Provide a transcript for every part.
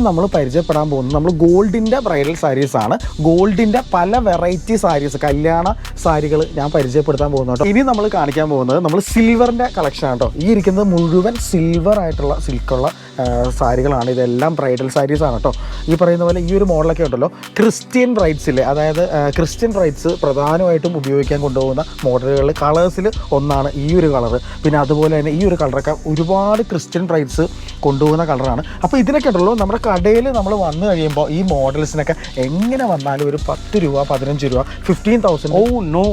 ഇനി നമ്മൾ പരിചയപ്പെടാൻ പോകുന്നത് നമ്മൾ ഗോൾഡിന്റെ ബ്രൈഡൽ സാരീസ് ആണ്. ഗോൾഡിന്റെ പല വെറൈറ്റി സാരീസ് കല്യാണ സാരികൾ ഞാൻ പരിചയപ്പെടുത്താൻ പോകുന്നു കേട്ടോ. ഇനി നമ്മൾ കാണിക്കാൻ പോകുന്നത് നമ്മൾ സിൽവറിന്റെ കളക്ഷൻ കേട്ടോ. ഈ ഇരിക്കുന്നത് മുഴുവൻ സിൽവർ ആയിട്ടുള്ള സിൽക്കുള്ള സാരികളാണ്. ഇതെല്ലാം ബ്രൈഡൽ സാരീസ് ആണ് കേട്ടോ. ഈ പറയുന്ന പോലെ ഈ ഒരു മോഡലൊക്കെ ഉണ്ടല്ലോ. ക്രിസ്ത്യൻ ബ്രൈഡ്സിലെ അതായത് ക്രിസ്ത്യൻ ബ്രൈഡ്സ് പ്രധാനമായിട്ടും ഉപയോഗിക്കാൻ കൊണ്ടുപോകുന്ന മോഡലുകളിൽ കളേഴ്സിൽ ഒന്നാണ് ഈ ഒരു കളർ പിന്നെ അതുപോലെ തന്നെ ഈ ഒരു കളറൊക്കെ ഒരുപാട് ക്രിസ്ത്യൻ റൈറ്റ്സ് കൊണ്ടുപോകുന്ന കളറാണ് അപ്പോൾ ഇതിനൊക്കെ ഉണ്ടല്ലോ നമ്മുടെ കടയിൽ നമ്മൾ വന്നു കഴിയുമ്പോൾ ഈ മോഡൽസിനൊക്കെ എങ്ങനെ വന്നാലും ഒരു പത്ത് രൂപ പതിനഞ്ച് രൂപ ഫിഫ്റ്റീൻ തൗസൻഡ് ഓ നോ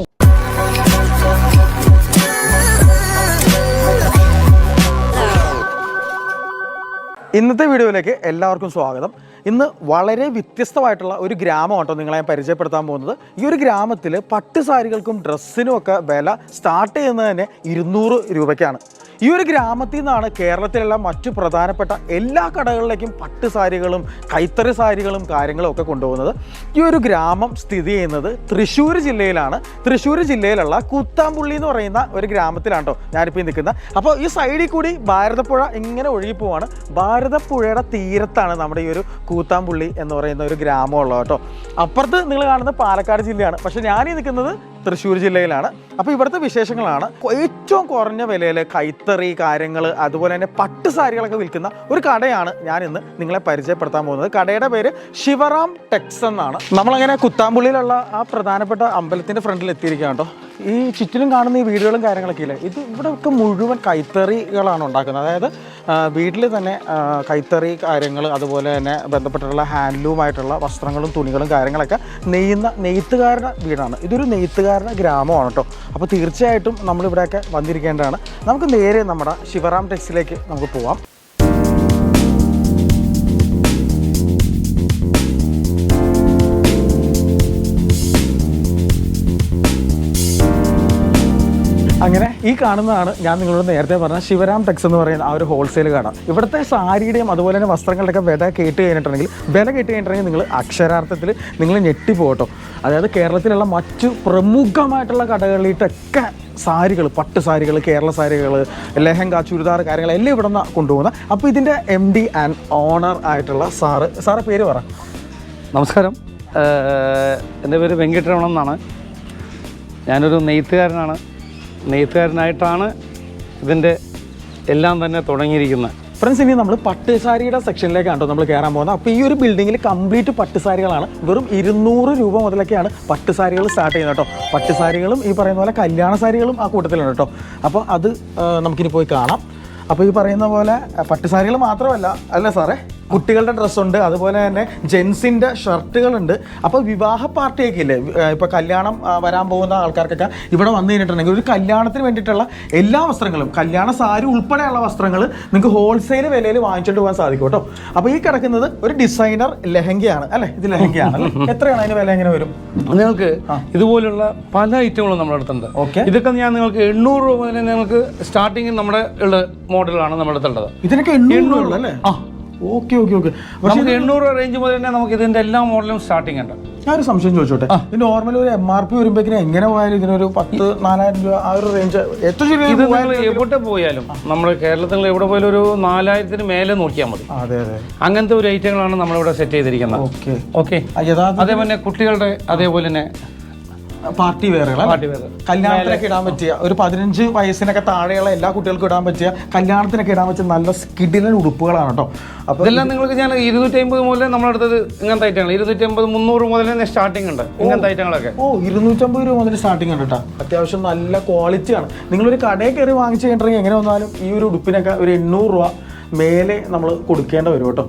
ഇന്നത്തെ വീഡിയോയിലേക്ക് എല്ലാവർക്കും സ്വാഗതം. ഇന്ന് വളരെ വ്യത്യസ്തമായിട്ടുള്ള ഒരു ഗ്രാമം കേട്ടോ നിങ്ങളെ പരിചയപ്പെടുത്താൻ പോകുന്നത്. ഈ ഒരു ഗ്രാമത്തിൽ പട്ട് സാരികൾക്കും ഡ്രസ്സിനും ഒക്കെ വില സ്റ്റാർട്ട് ചെയ്യുന്നത് തന്നെ ഇരുന്നൂറ് രൂപയ്ക്കാണ്. ഈ ഒരു ഗ്രാമത്തിൽ നിന്നാണ് കേരളത്തിലുള്ള മറ്റു പ്രധാനപ്പെട്ട എല്ലാ കടകളിലേക്കും പട്ട് സാരികളും കൈത്തറി സാരികളും കാര്യങ്ങളും ഒക്കെ കൊണ്ടുപോകുന്നത്. ഈ ഒരു ഗ്രാമം സ്ഥിതി ചെയ്യുന്നത് തൃശ്ശൂർ ജില്ലയിലാണ്. തൃശ്ശൂർ ജില്ലയിലുള്ള കൂത്താമ്പുള്ളി എന്ന് പറയുന്ന ഒരു ഗ്രാമത്തിലാണ് കേട്ടോ ഞാനിപ്പോൾ ഈ നിൽക്കുന്നത്. അപ്പോൾ ഈ സൈഡിൽ കൂടി ഭാരതപ്പുഴ ഇങ്ങനെ ഒഴുകിപ്പോവാണ് ഭാരതപ്പുഴയുടെ തീരത്താണ് നമ്മുടെ ഈ ഒരു കൂത്താമ്പുള്ളി എന്ന് പറയുന്ന ഒരു ഗ്രാമമുള്ളത് കേട്ടോ. അപ്പുറത്ത് നിങ്ങൾ കാണുന്നത് പാലക്കാട് ജില്ലയാണ്. പക്ഷേ ഞാനീ നിൽക്കുന്നത് തൃശ്ശൂർ ജില്ലയിലാണ്. അപ്പോൾ ഇവിടുത്തെ വിശേഷങ്ങളാണ്. ഏറ്റവും കുറഞ്ഞ വിലയിൽ കൈത്തറി കാര്യങ്ങൾ അതുപോലെ തന്നെ പട്ട് സാരികളൊക്കെ വിൽക്കുന്ന ഒരു കടയാണ് ഞാൻ ഇന്ന് നിങ്ങളെ പരിചയപ്പെടുത്താൻ പോകുന്നത്. കടയുടെ പേര് ശിവറാം ടെക്സ് എന്നാണ്. നമ്മളങ്ങനെ കുത്താമ്പുള്ളിയിലുള്ള ആ പ്രധാനപ്പെട്ട അമ്പലത്തിന്റെ ഫ്രണ്ടിൽ എത്തിയിരിക്കുകയാണ് കേട്ടോ. ഈ ചുറ്റിലും കാണുന്ന ഈ വീടുകളും കാര്യങ്ങളൊക്കെ ഇല്ലേ? ഇത് ഇവിടെ ഒക്കെ മുഴുവൻ കൈത്തറികളാണ് ഉണ്ടാക്കുന്നത്. അതായത് വീട്ടിൽ തന്നെ കൈത്തറി കാര്യങ്ങൾ അതുപോലെ തന്നെ ബന്ധപ്പെട്ടിട്ടുള്ള ഹാൻഡ്ലൂമായിട്ടുള്ള വസ്ത്രങ്ങളും തുണികളും കാര്യങ്ങളൊക്കെ നെയ്യുന്ന നെയ്ത്തുകാരുടെ വീടാണ്. ഇതൊരു നെയ്ത്തുകാരുടെ ഗ്രാമമാണ് കേട്ടോ അപ്പോൾ തീർച്ചയായിട്ടും നമ്മളിവിടെയൊക്കെ വന്നിരിക്കേണ്ടതാണ്. നമുക്ക് നേരെ നമ്മുടെ ശിവറാം ടെക്സിലേക്ക് നമുക്ക് പോവാം. ഈ കാണുന്നതാണ് ഞാൻ നിങ്ങളോട് നേരത്തെ പറഞ്ഞ ശിവരാം ടെക്സ് എന്ന് പറയുന്ന ആ ഒരു ഹോൾസെയിൽ കട. ഇവിടുത്തെ സാരിയുടെയും അതുപോലെ തന്നെ വസ്ത്രങ്ങളുടെയൊക്കെ വില കേട്ട് കഴിഞ്ഞിട്ടുണ്ടെങ്കിൽ വില കേട്ട് കഴിഞ്ഞിട്ടുണ്ടെങ്കിൽ നിങ്ങൾ അക്ഷരാർത്ഥത്തിൽ നിങ്ങൾ ഞെട്ടിപ്പോട്ടോ. അതായത് കേരളത്തിലുള്ള മറ്റു പ്രമുഖമായിട്ടുള്ള കടകളിലിട്ടൊക്കെ സാരികൾ പട്ട് സാരികൾ കേരള സാരികൾ ലെഹങ്ക ചുരിദാർ കാര്യങ്ങൾ എല്ലാം ഇവിടെ നിന്ന് കൊണ്ടുപോകുന്നത് അപ്പോൾ ഇതിന്റെ എം ഡി ആൻഡ് ഓണർ ആയിട്ടുള്ള സാറ് സാറെ പേര് പറ. നമസ്കാരം. എന്റെ പേര് വെങ്കിട്ടരമണം എന്നാണ്. ഞാനൊരു നെയ്ത്തുകാരനാണ്. നെയ്ത്തുകാരനായിട്ടാണ് ഇതിന്റെ എല്ലാം തന്നെ തുടങ്ങിയിരിക്കുന്നത്. ഫ്രണ്ട്സ് ഇനി നമ്മൾ പട്ടുസാരിയുടെ സെക്ഷനിലേക്കാണ് നമ്മൾ കയറാൻ പോകുന്നത്. അപ്പോൾ ഈ ഒരു ബിൽഡിങ്ങിൽ കംപ്ലീറ്റ് പട്ടുസാരികളാണ്. വെറും ഇരുന്നൂറ് രൂപ മുതലൊക്കെയാണ് പട്ടുസാരികൾ സ്റ്റാർട്ട് ചെയ്യുന്നത് കേട്ടോ. പട്ടുസാരികളും ഈ പറയുന്ന പോലെ കല്യാണ സാരികളും ആ കൂട്ടത്തിലുണ്ട് കേട്ടോ. അപ്പോൾ അത് നമുക്കിനി പോയി കാണാം. അപ്പോൾ ഈ പറയുന്ന പോലെ പട്ടുസാരികൾ മാത്രമല്ല അല്ലേ സാറേ? കുട്ടികളുടെ ഡ്രസ്സുണ്ട് അതുപോലെ തന്നെ ജെൻസിന്റെ ഷർട്ടുകളുണ്ട്. അപ്പോൾ വിവാഹ പാർട്ടിയൊക്കെ ഇല്ലേ ഇപ്പോൾ കല്യാണം വരാൻ പോകുന്ന ആൾക്കാർക്കൊക്കെ ഇവിടെ വന്നു കഴിഞ്ഞിട്ടുണ്ടെങ്കിൽ ഒരു കല്യാണത്തിന് വേണ്ടിയിട്ടുള്ള എല്ലാ വസ്ത്രങ്ങളും കല്യാണ സാരി ഉൾപ്പെടെയുള്ള വസ്ത്രങ്ങൾ നിങ്ങൾക്ക് ഹോൾസെയിൽ വിലയിൽ വാങ്ങിച്ചിട്ട് പോകാൻ സാധിക്കും കേട്ടോ. അപ്പോൾ ഈ കിടക്കുന്നത് ഒരു ഡിസൈനർ ലെഹങ്കയാണ് അല്ലേ? ഇത് ലെഹങ്കയാണ്? എത്രയാണ് അതിന് വില എങ്ങനെ വരും? നിങ്ങൾക്ക് ഇതുപോലുള്ള പല ഐറ്റങ്ങളും നമ്മുടെ അടുത്തുണ്ട്. ഓക്കെ. ഇതൊക്കെ ഞാൻ നിങ്ങൾക്ക് എണ്ണൂറ് രൂപ മുതൽ നിങ്ങൾക്ക് സ്റ്റാർട്ടിങ് നമ്മുടെ ഉള്ള മോഡലാണ് നമ്മുടെ അടുത്തുള്ളത്. ഇതിനൊക്കെ എണ്ണൂറ് രൂപ അല്ലേ? ആ. Okay okay okay. പക്ഷേ നമുക്ക് എണ്ണൂറ് റേഞ്ച് മുതൽ തന്നെ നമുക്ക് ഇതിന്റെ എല്ലാ മോഡലും സ്റ്റാർട്ടിങ് ഉണ്ട്. ഒരു സംശയം ചോദിച്ചോട്ടെ? ഇതിന്റെ നോർമൽ ഒരു എം ആർ പി വരുമ്പോഴേക്കും എങ്ങനെ പോയാലും ഇതിനൊരു പത്ത് നാലായിരം രൂപ ആ ഒരു റേഞ്ച് ഏറ്റവും ഇത് ചെറിയ നിങ്ങൾ എവിടെ പോയാലും നമ്മൾ കേരളത്തിൽ എവിടെ പോയാലും ഒരു നാലായിരത്തിന് മേലെ നോക്കിയാൽ മതി. അതെ അതെ. അങ്ങനത്തെ ഒരു ഐറ്റങ്ങളാണ് നമ്മളിവിടെ സെറ്റ് ചെയ്തിരിക്കുന്നത്. ഓക്കെ. ഓക്കെ? യഥാർത്ഥ അതേപോലെ കുട്ടികളുടെ അതേപോലെ തന്നെ പാർട്ടി വേറെ കല്യാണത്തിനൊക്കെ ഇടാൻ പറ്റിയ ഒരു പതിനഞ്ച് വയസ്സിനൊക്കെ താഴെയുള്ള എല്ലാ കുട്ടികൾക്കും ഇടാൻ പറ്റിയ കല്യാണത്തിനൊക്കെ ഇടാൻ പറ്റിയ നല്ല സ്കിഡിലൻ ഉടുപ്പുകളാണ് കേട്ടോ. അപ്പോൾ ഇതെല്ലാം നിങ്ങൾക്ക് ഞാൻ ഇരുന്നൂറ്റി അമ്പത് മുതൽ നമ്മുടെ അടുത്തത് ഇങ്ങനത്തെ ഐറ്റങ്ങൾ ഇരുന്നൂറ്റി അമ്പത് മുന്നൂറ് മുതൽ സ്റ്റാർട്ടിംഗ് ഉണ്ട്. ഇങ്ങനത്തെ ഐറ്റങ്ങളൊക്കെ ഓ ഇരുന്നൂറ്റമ്പത് രൂപ മുതൽ സ്റ്റാർട്ടിംഗ് ഉണ്ട് കേട്ടോ. അത്യാവശ്യം നല്ല ക്വാളിറ്റിയാണ് നിങ്ങളൊരു കടയിൽ കയറി വാങ്ങിച്ചു കഴിഞ്ഞിട്ടുണ്ടെങ്കിൽ എങ്ങനെ വന്നാലും ഈ ഒരു ഉടുപ്പിനൊക്കെ ഒരു എണ്ണൂറ് രൂപ മേലെ നമ്മൾ കൊടുക്കേണ്ട വരും കേട്ടോ.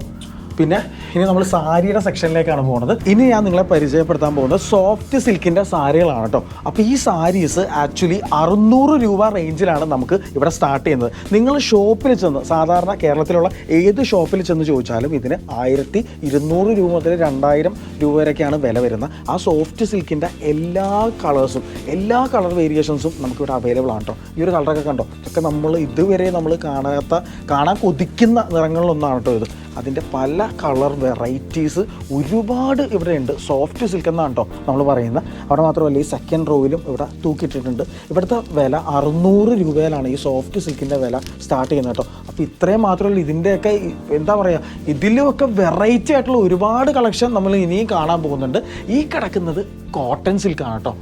പിന്നെ ഇനി നമ്മൾ സാരിയുടെ സെക്ഷനിലേക്കാണ് പോകുന്നത്. ഇനി ഞാൻ നിങ്ങളെ പരിചയപ്പെടുത്താൻ പോകുന്നത് സോഫ്റ്റ് സിൽക്കിന്റെ സാരികളാണ് കേട്ടോ. അപ്പോൾ ഈ സാരീസ് ആക്ച്വലി അറുന്നൂറ് രൂപ റേഞ്ചിലാണ് നമുക്ക് ഇവിടെ സ്റ്റാർട്ട് ചെയ്യുന്നത്. നിങ്ങൾ ഷോപ്പിൽ ചെന്ന് സാധാരണ കേരളത്തിലുള്ള ഏത് ഷോപ്പിൽ ചെന്ന് ചോദിച്ചാലും ഇതിന് ആയിരത്തി ഇരുന്നൂറ് രൂപ മുതൽ രണ്ടായിരം രൂപ വരെയൊക്കെയാണ് വില വരുന്നത്. ആ സോഫ്റ്റ് സിൽക്കിന്റെ എല്ലാ കളേഴ്സും എല്ലാ കളർ വേരിയേഷൻസും നമുക്കിവിടെ അവൈലബിൾ ആണ് കേട്ടോ. ഈ ഒരു കളറൊക്കെ കണ്ടോ? ഇതൊക്കെ നമ്മൾ ഇതുവരെ നമ്മൾ കാണാത്ത കാണാൻ കൊതിക്കുന്ന നിറങ്ങളിലൊന്നാണ് കേട്ടോ ഇത്. അതിന്റെ പല കളർ വെറൈറ്റീസ് ഒരുപാട് ഇവിടെ ഉണ്ട് സോഫ്റ്റ് സിൽക്ക് എന്നാണ് കേട്ടോ നമ്മൾ പറയുന്നത്. അവിടെ മാത്രമല്ല ഈ സെക്കൻഡ് റോയിലും ഇവിടെ തൂക്കിയിട്ടിട്ടുണ്ട്. ഇവിടുത്തെ വില അറുന്നൂറ് രൂപയിലാണ് ഈ സോഫ്റ്റ് സിൽക്കിന്റെ വില സ്റ്റാർട്ട് ചെയ്യുന്നത് കേട്ടോ അപ്പോൾ ഇത്രയും മാത്രമല്ല ഇതിന്റെയൊക്കെ എന്താ പറയുക ഇതിലുമൊക്കെ വെറൈറ്റി ആയിട്ടുള്ള ഒരുപാട് കളക്ഷൻ നമ്മൾ ഇനിയും കാണാൻ പോകുന്നുണ്ട്. ഈ കിടക്കുന്നത് കോട്ടൺ സിൽക്കാണ് കേട്ടോ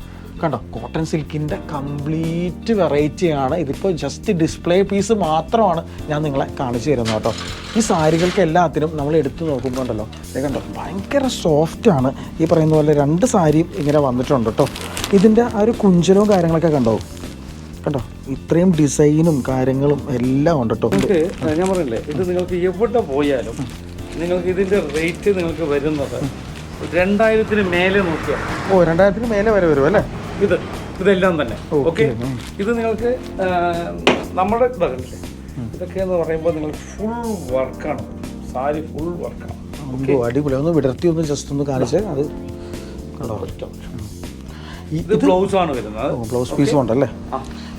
കണ്ടോ കോട്ടൺ സിൽക്കിന്റെ കംപ്ലീറ്റ് വെറൈറ്റിയാണ് ഇതിപ്പോൾ ജസ്റ്റ് ഡിസ്പ്ലേ പീസ് മാത്രമാണ് ഞാൻ നിങ്ങളെ കാണിച്ചു തരുന്നത് കേട്ടോ. ഈ സാരികൾക്ക് എല്ലാത്തിനും നമ്മൾ എടുത്തു നോക്കുമ്പോൾ ഉണ്ടല്ലോ ദേ കണ്ടോ ഭയങ്കര സോഫ്റ്റാണ് ആണ്. ഈ പറയുന്ന പോലെ രണ്ട് സാരിയും ഇങ്ങനെ വന്നിട്ടുണ്ട് കേട്ടോ. ഇതിന്റെ ആ ഒരു കുഞ്ചലവും കാര്യങ്ങളൊക്കെ കണ്ടോ? കണ്ടോ ഇത്രയും ഡിസൈനും കാര്യങ്ങളും എല്ലാം ഉണ്ട് കേട്ടോ. ഞാൻ പറഞ്ഞില്ലേ ഇത് നിങ്ങൾക്ക് എവിടെ പോയാലും നിങ്ങൾക്ക് ഇതിന്റെ റേറ്റ് നിങ്ങൾക്ക് വരുന്നത് രണ്ടായിരത്തിന് മേലെ നോക്കുക. ഓ രണ്ടായിരത്തിന് മേലെ വരെ വരും അല്ലേ? ഇത് ഇതെല്ലാം തന്നെ. ഓക്കെ. ഇത് നിങ്ങൾക്ക് നമ്മുടെ ഇതല്ലേ ഇതൊക്കെ എന്ന് പറയുമ്പോൾ നിങ്ങൾ ഫുൾ വർക്കാണ് സാരി ഫുൾ വർക്കാണ് അടിപൊളി. ഒന്ന് വിടർത്തി ഒന്ന് ജസ്റ്റ് ഒന്ന് കാണിച്ച് അത് ഇത് ബ്ലൗസ് ആണ് വരുന്നത്. ബ്ലൗസ് പീസും ഉണ്ടല്ലേ.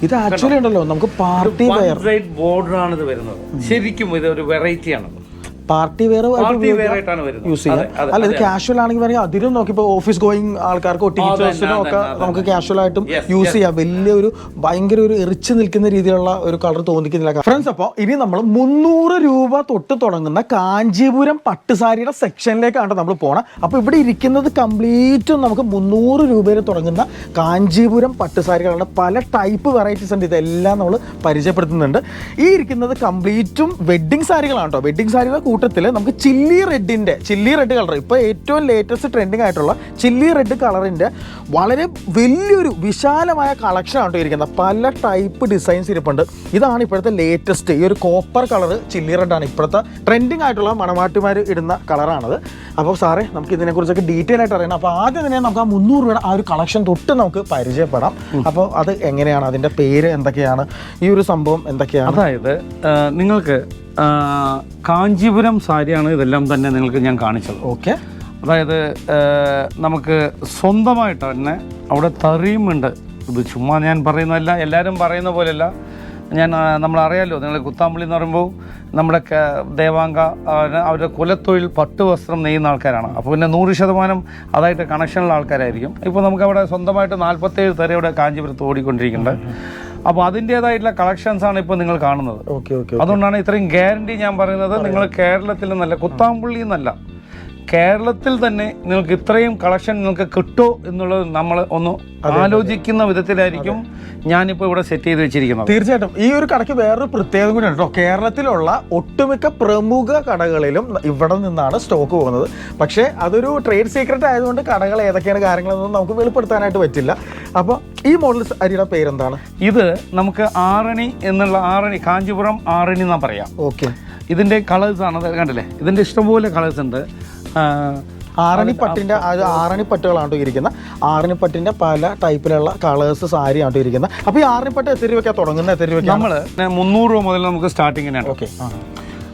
ഇത് ആക്ച്വലി ഉണ്ടല്ലോ. നമുക്ക് പാർട്ടി ആണ് ഇത് വരുന്നത്. ശരിക്കും ഇത് ഒരു വെറൈറ്റി ആണ്. പാർട്ടി വേറെ പാർട്ടി വേറെ ആയിട്ടാണ് വരുന്നത്. യൂസ് ചെയ്യാം അതെ, അതെ, അല്ല ഇത് കാഷ്വൽ ആണെങ്കിൽ പറയാം അതിലും നോക്കി. ഇപ്പോൾ ഓഫീസ് ഗോയിങ് ആൾക്കാർക്ക് ടീച്ചേഴ്സിനോ ഒക്കെ നമുക്ക് കാഷ്വൽ ആയിട്ടും യൂസ് ചെയ്യാം. വലിയൊരു ഭയങ്കര ഒരു എറിച്ച് നിൽക്കുന്ന രീതിയിലുള്ള ഒരു കളർ തോന്നിക്കുന്നില്ല. ഫ്രണ്ട്സ് അപ്പോൾ ഇനി നമ്മൾ മുന്നൂറ് രൂപ തൊട്ട് തുടങ്ങുന്ന കാഞ്ചീപുരം പട്ടുസാരിയുടെ സെക്ഷനിലേക്കാണ് നമ്മൾ പോണം. അപ്പോൾ ഇവിടെ ഇരിക്കുന്നത് കംപ്ലീറ്റും നമുക്ക് മുന്നൂറ് രൂപയിൽ തുടങ്ങുന്ന കാഞ്ചീപുരം പട്ടുസാരികളുടെ പല ടൈപ്പ് വെറൈറ്റീസ് ഉണ്ട്. ഇതെല്ലാം നമ്മൾ പരിചയപ്പെടുത്തുന്നുണ്ട്. ഈ ഇരിക്കുന്നത് കംപ്ലീറ്റും വെഡ്ഡിങ് സാരികളാണ് കേട്ടോ വെഡ്ഡിങ് സാരികളുടെ കൂട്ടത്തിൽ നമുക്ക് ചില്ലി റെഡിന്റെ ചില്ലി റെഡ് കളർ ഇപ്പോൾ ഏറ്റവും ലേറ്റസ്റ്റ് ട്രെൻഡിങ് ആയിട്ടുള്ള ചില്ലി റെഡ് കളറിന്റെ വളരെ വലിയൊരു വിശാലമായ കളക്ഷൻ ആണ് ഇരിക്കുന്നത്. പല ടൈപ്പ് ഡിസൈൻസ് ഇരിപ്പുണ്ട്. ഇതാണ് ഇപ്പോഴത്തെ ലേറ്റസ്റ്റ് ഈ ഒരു കോപ്പർ കളർ ചില്ലി റെഡാണ് ഇപ്പോഴത്തെ ട്രെൻഡിങ് ആയിട്ടുള്ള മണവാട്ടിമാർ ഇടുന്ന കളറാണത്. അപ്പോൾ സാറേ നമുക്ക് ഇതിനെക്കുറിച്ചൊക്കെ ഡീറ്റെയിൽ ആയിട്ട് അറിയണം. അപ്പോൾ ആദ്യം തന്നെ നമുക്ക് ആ മുന്നൂറ് രൂപയുടെ ആ ഒരു കളക്ഷൻ തൊട്ട് നമുക്ക് പരിചയപ്പെടാം. അപ്പോൾ അത് എങ്ങനെയാണ്? അതിന്റെ പേര് എന്തൊക്കെയാണ്? ഈ ഒരു സംഭവം എന്തൊക്കെയാണ്? അതായത് നിങ്ങൾക്ക് കാഞ്ചീപുരം സാരിയാണ് ഇതെല്ലാം തന്നെ നിങ്ങൾക്ക് ഞാൻ കാണിച്ചത്. ഓക്കെ. അതായത് നമുക്ക് സ്വന്തമായിട്ട് തന്നെ അവിടെ തറിയുമുണ്ട് ഇത് ചുമ്മാ ഞാൻ പറയുന്നതല്ല എല്ലാവരും പറയുന്ന പോലെയല്ല. ഞാൻ നമ്മളറിയാമല്ലോ നിങ്ങൾ കുത്താമ്പള്ളി എന്ന് പറയുമ്പോൾ നമ്മുടെ ദേവാംഗ അവരുടെ കുലത്തൊഴിൽ പട്ട് വസ്ത്രം നെയ്യുന്ന ആൾക്കാരാണ്. അപ്പോൾ പിന്നെ നൂറ് ശതമാനം അതായിട്ട് കണക്ഷനുള്ള ആൾക്കാരായിരിക്കും. ഇപ്പോൾ നമുക്കവിടെ സ്വന്തമായിട്ട് നാൽപ്പത്തേഴ് തരയുടെ കാഞ്ചീപുരത്ത് ഓടിക്കൊണ്ടിരിക്കുന്നുണ്ട്. അപ്പോൾ അതിന്റേതായിട്ടുള്ള കളക്ഷൻസ് ആണ് ഇപ്പോൾ നിങ്ങൾ കാണുന്നത്. അതുകൊണ്ടാണ് ഇത്രയും ഗ്യാരണ്ടി ഞാൻ പറയുന്നത് നിങ്ങൾ കേരളത്തിൽ നിന്നല്ല കുത്താമ്പള്ളി എന്നല്ല കേരളത്തിൽ തന്നെ നിങ്ങൾക്ക് ഇത്രയും കളക്ഷൻ നിങ്ങൾക്ക് കിട്ടോ എന്നുള്ളത് നമ്മൾ ഒന്ന് ആലോചിക്കുന്ന വിധത്തിലായിരിക്കും ഞാനിപ്പോൾ ഇവിടെ സെറ്റ് ചെയ്ത് വെച്ചിരിക്കുന്നത്. തീർച്ചയായിട്ടും. ഈ ഒരു കടയ്ക്ക് വേറൊരു പ്രത്യേകത കൂടി കേട്ടോ. കേരളത്തിലുള്ള ഒട്ടുമിക്ക പ്രമുഖ കടകളിലും ഇവിടെ നിന്നാണ് സ്റ്റോക്ക് പോകുന്നത്. പക്ഷേ അതൊരു ട്രേഡ് സീക്രട്ട് ആയതുകൊണ്ട് കടകൾ ഏതൊക്കെയാണ് കാര്യങ്ങളെന്നൊന്നും നമുക്ക് വെളിപ്പെടുത്താനായിട്ട് പറ്റില്ല. അപ്പോൾ ഈ മോഡൽ അരിയുടെ പേരെന്താണ്? ഇത് നമുക്ക് ആറണി എന്നുള്ള ആറണി കാഞ്ചിപുരം ആറണി എന്നാ പറയാം. ഓക്കെ. ഇതിന്റെ കളേഴ്സാണ് കണ്ടില്ലേ? ഇതിന്റെ ഇഷ്ടംപോലെ കളേഴ്സ് ഉണ്ട്. ആറണിപ്പട്ടിന്റെ അത് ആറണിപ്പട്ടുകളാണ് ഇരിക്കുന്നത് ആറണിപ്പട്ടിന്റെ പല ടൈപ്പിലുള്ള കളേഴ്സ് സാരി ആണ് ഇരിക്കുന്നത് അപ്പോൾ ഈ ആറണിപ്പട്ട് എത്ര രൂപയ്ക്കാണ് തുടങ്ങുന്നത് എത്ര രൂപയ്ക്ക് നമ്മൾ മുന്നൂറ് രൂപ മുതൽ നമുക്ക് സ്റ്റാർട്ടിങ്ങിനാണ് ഓക്കെ.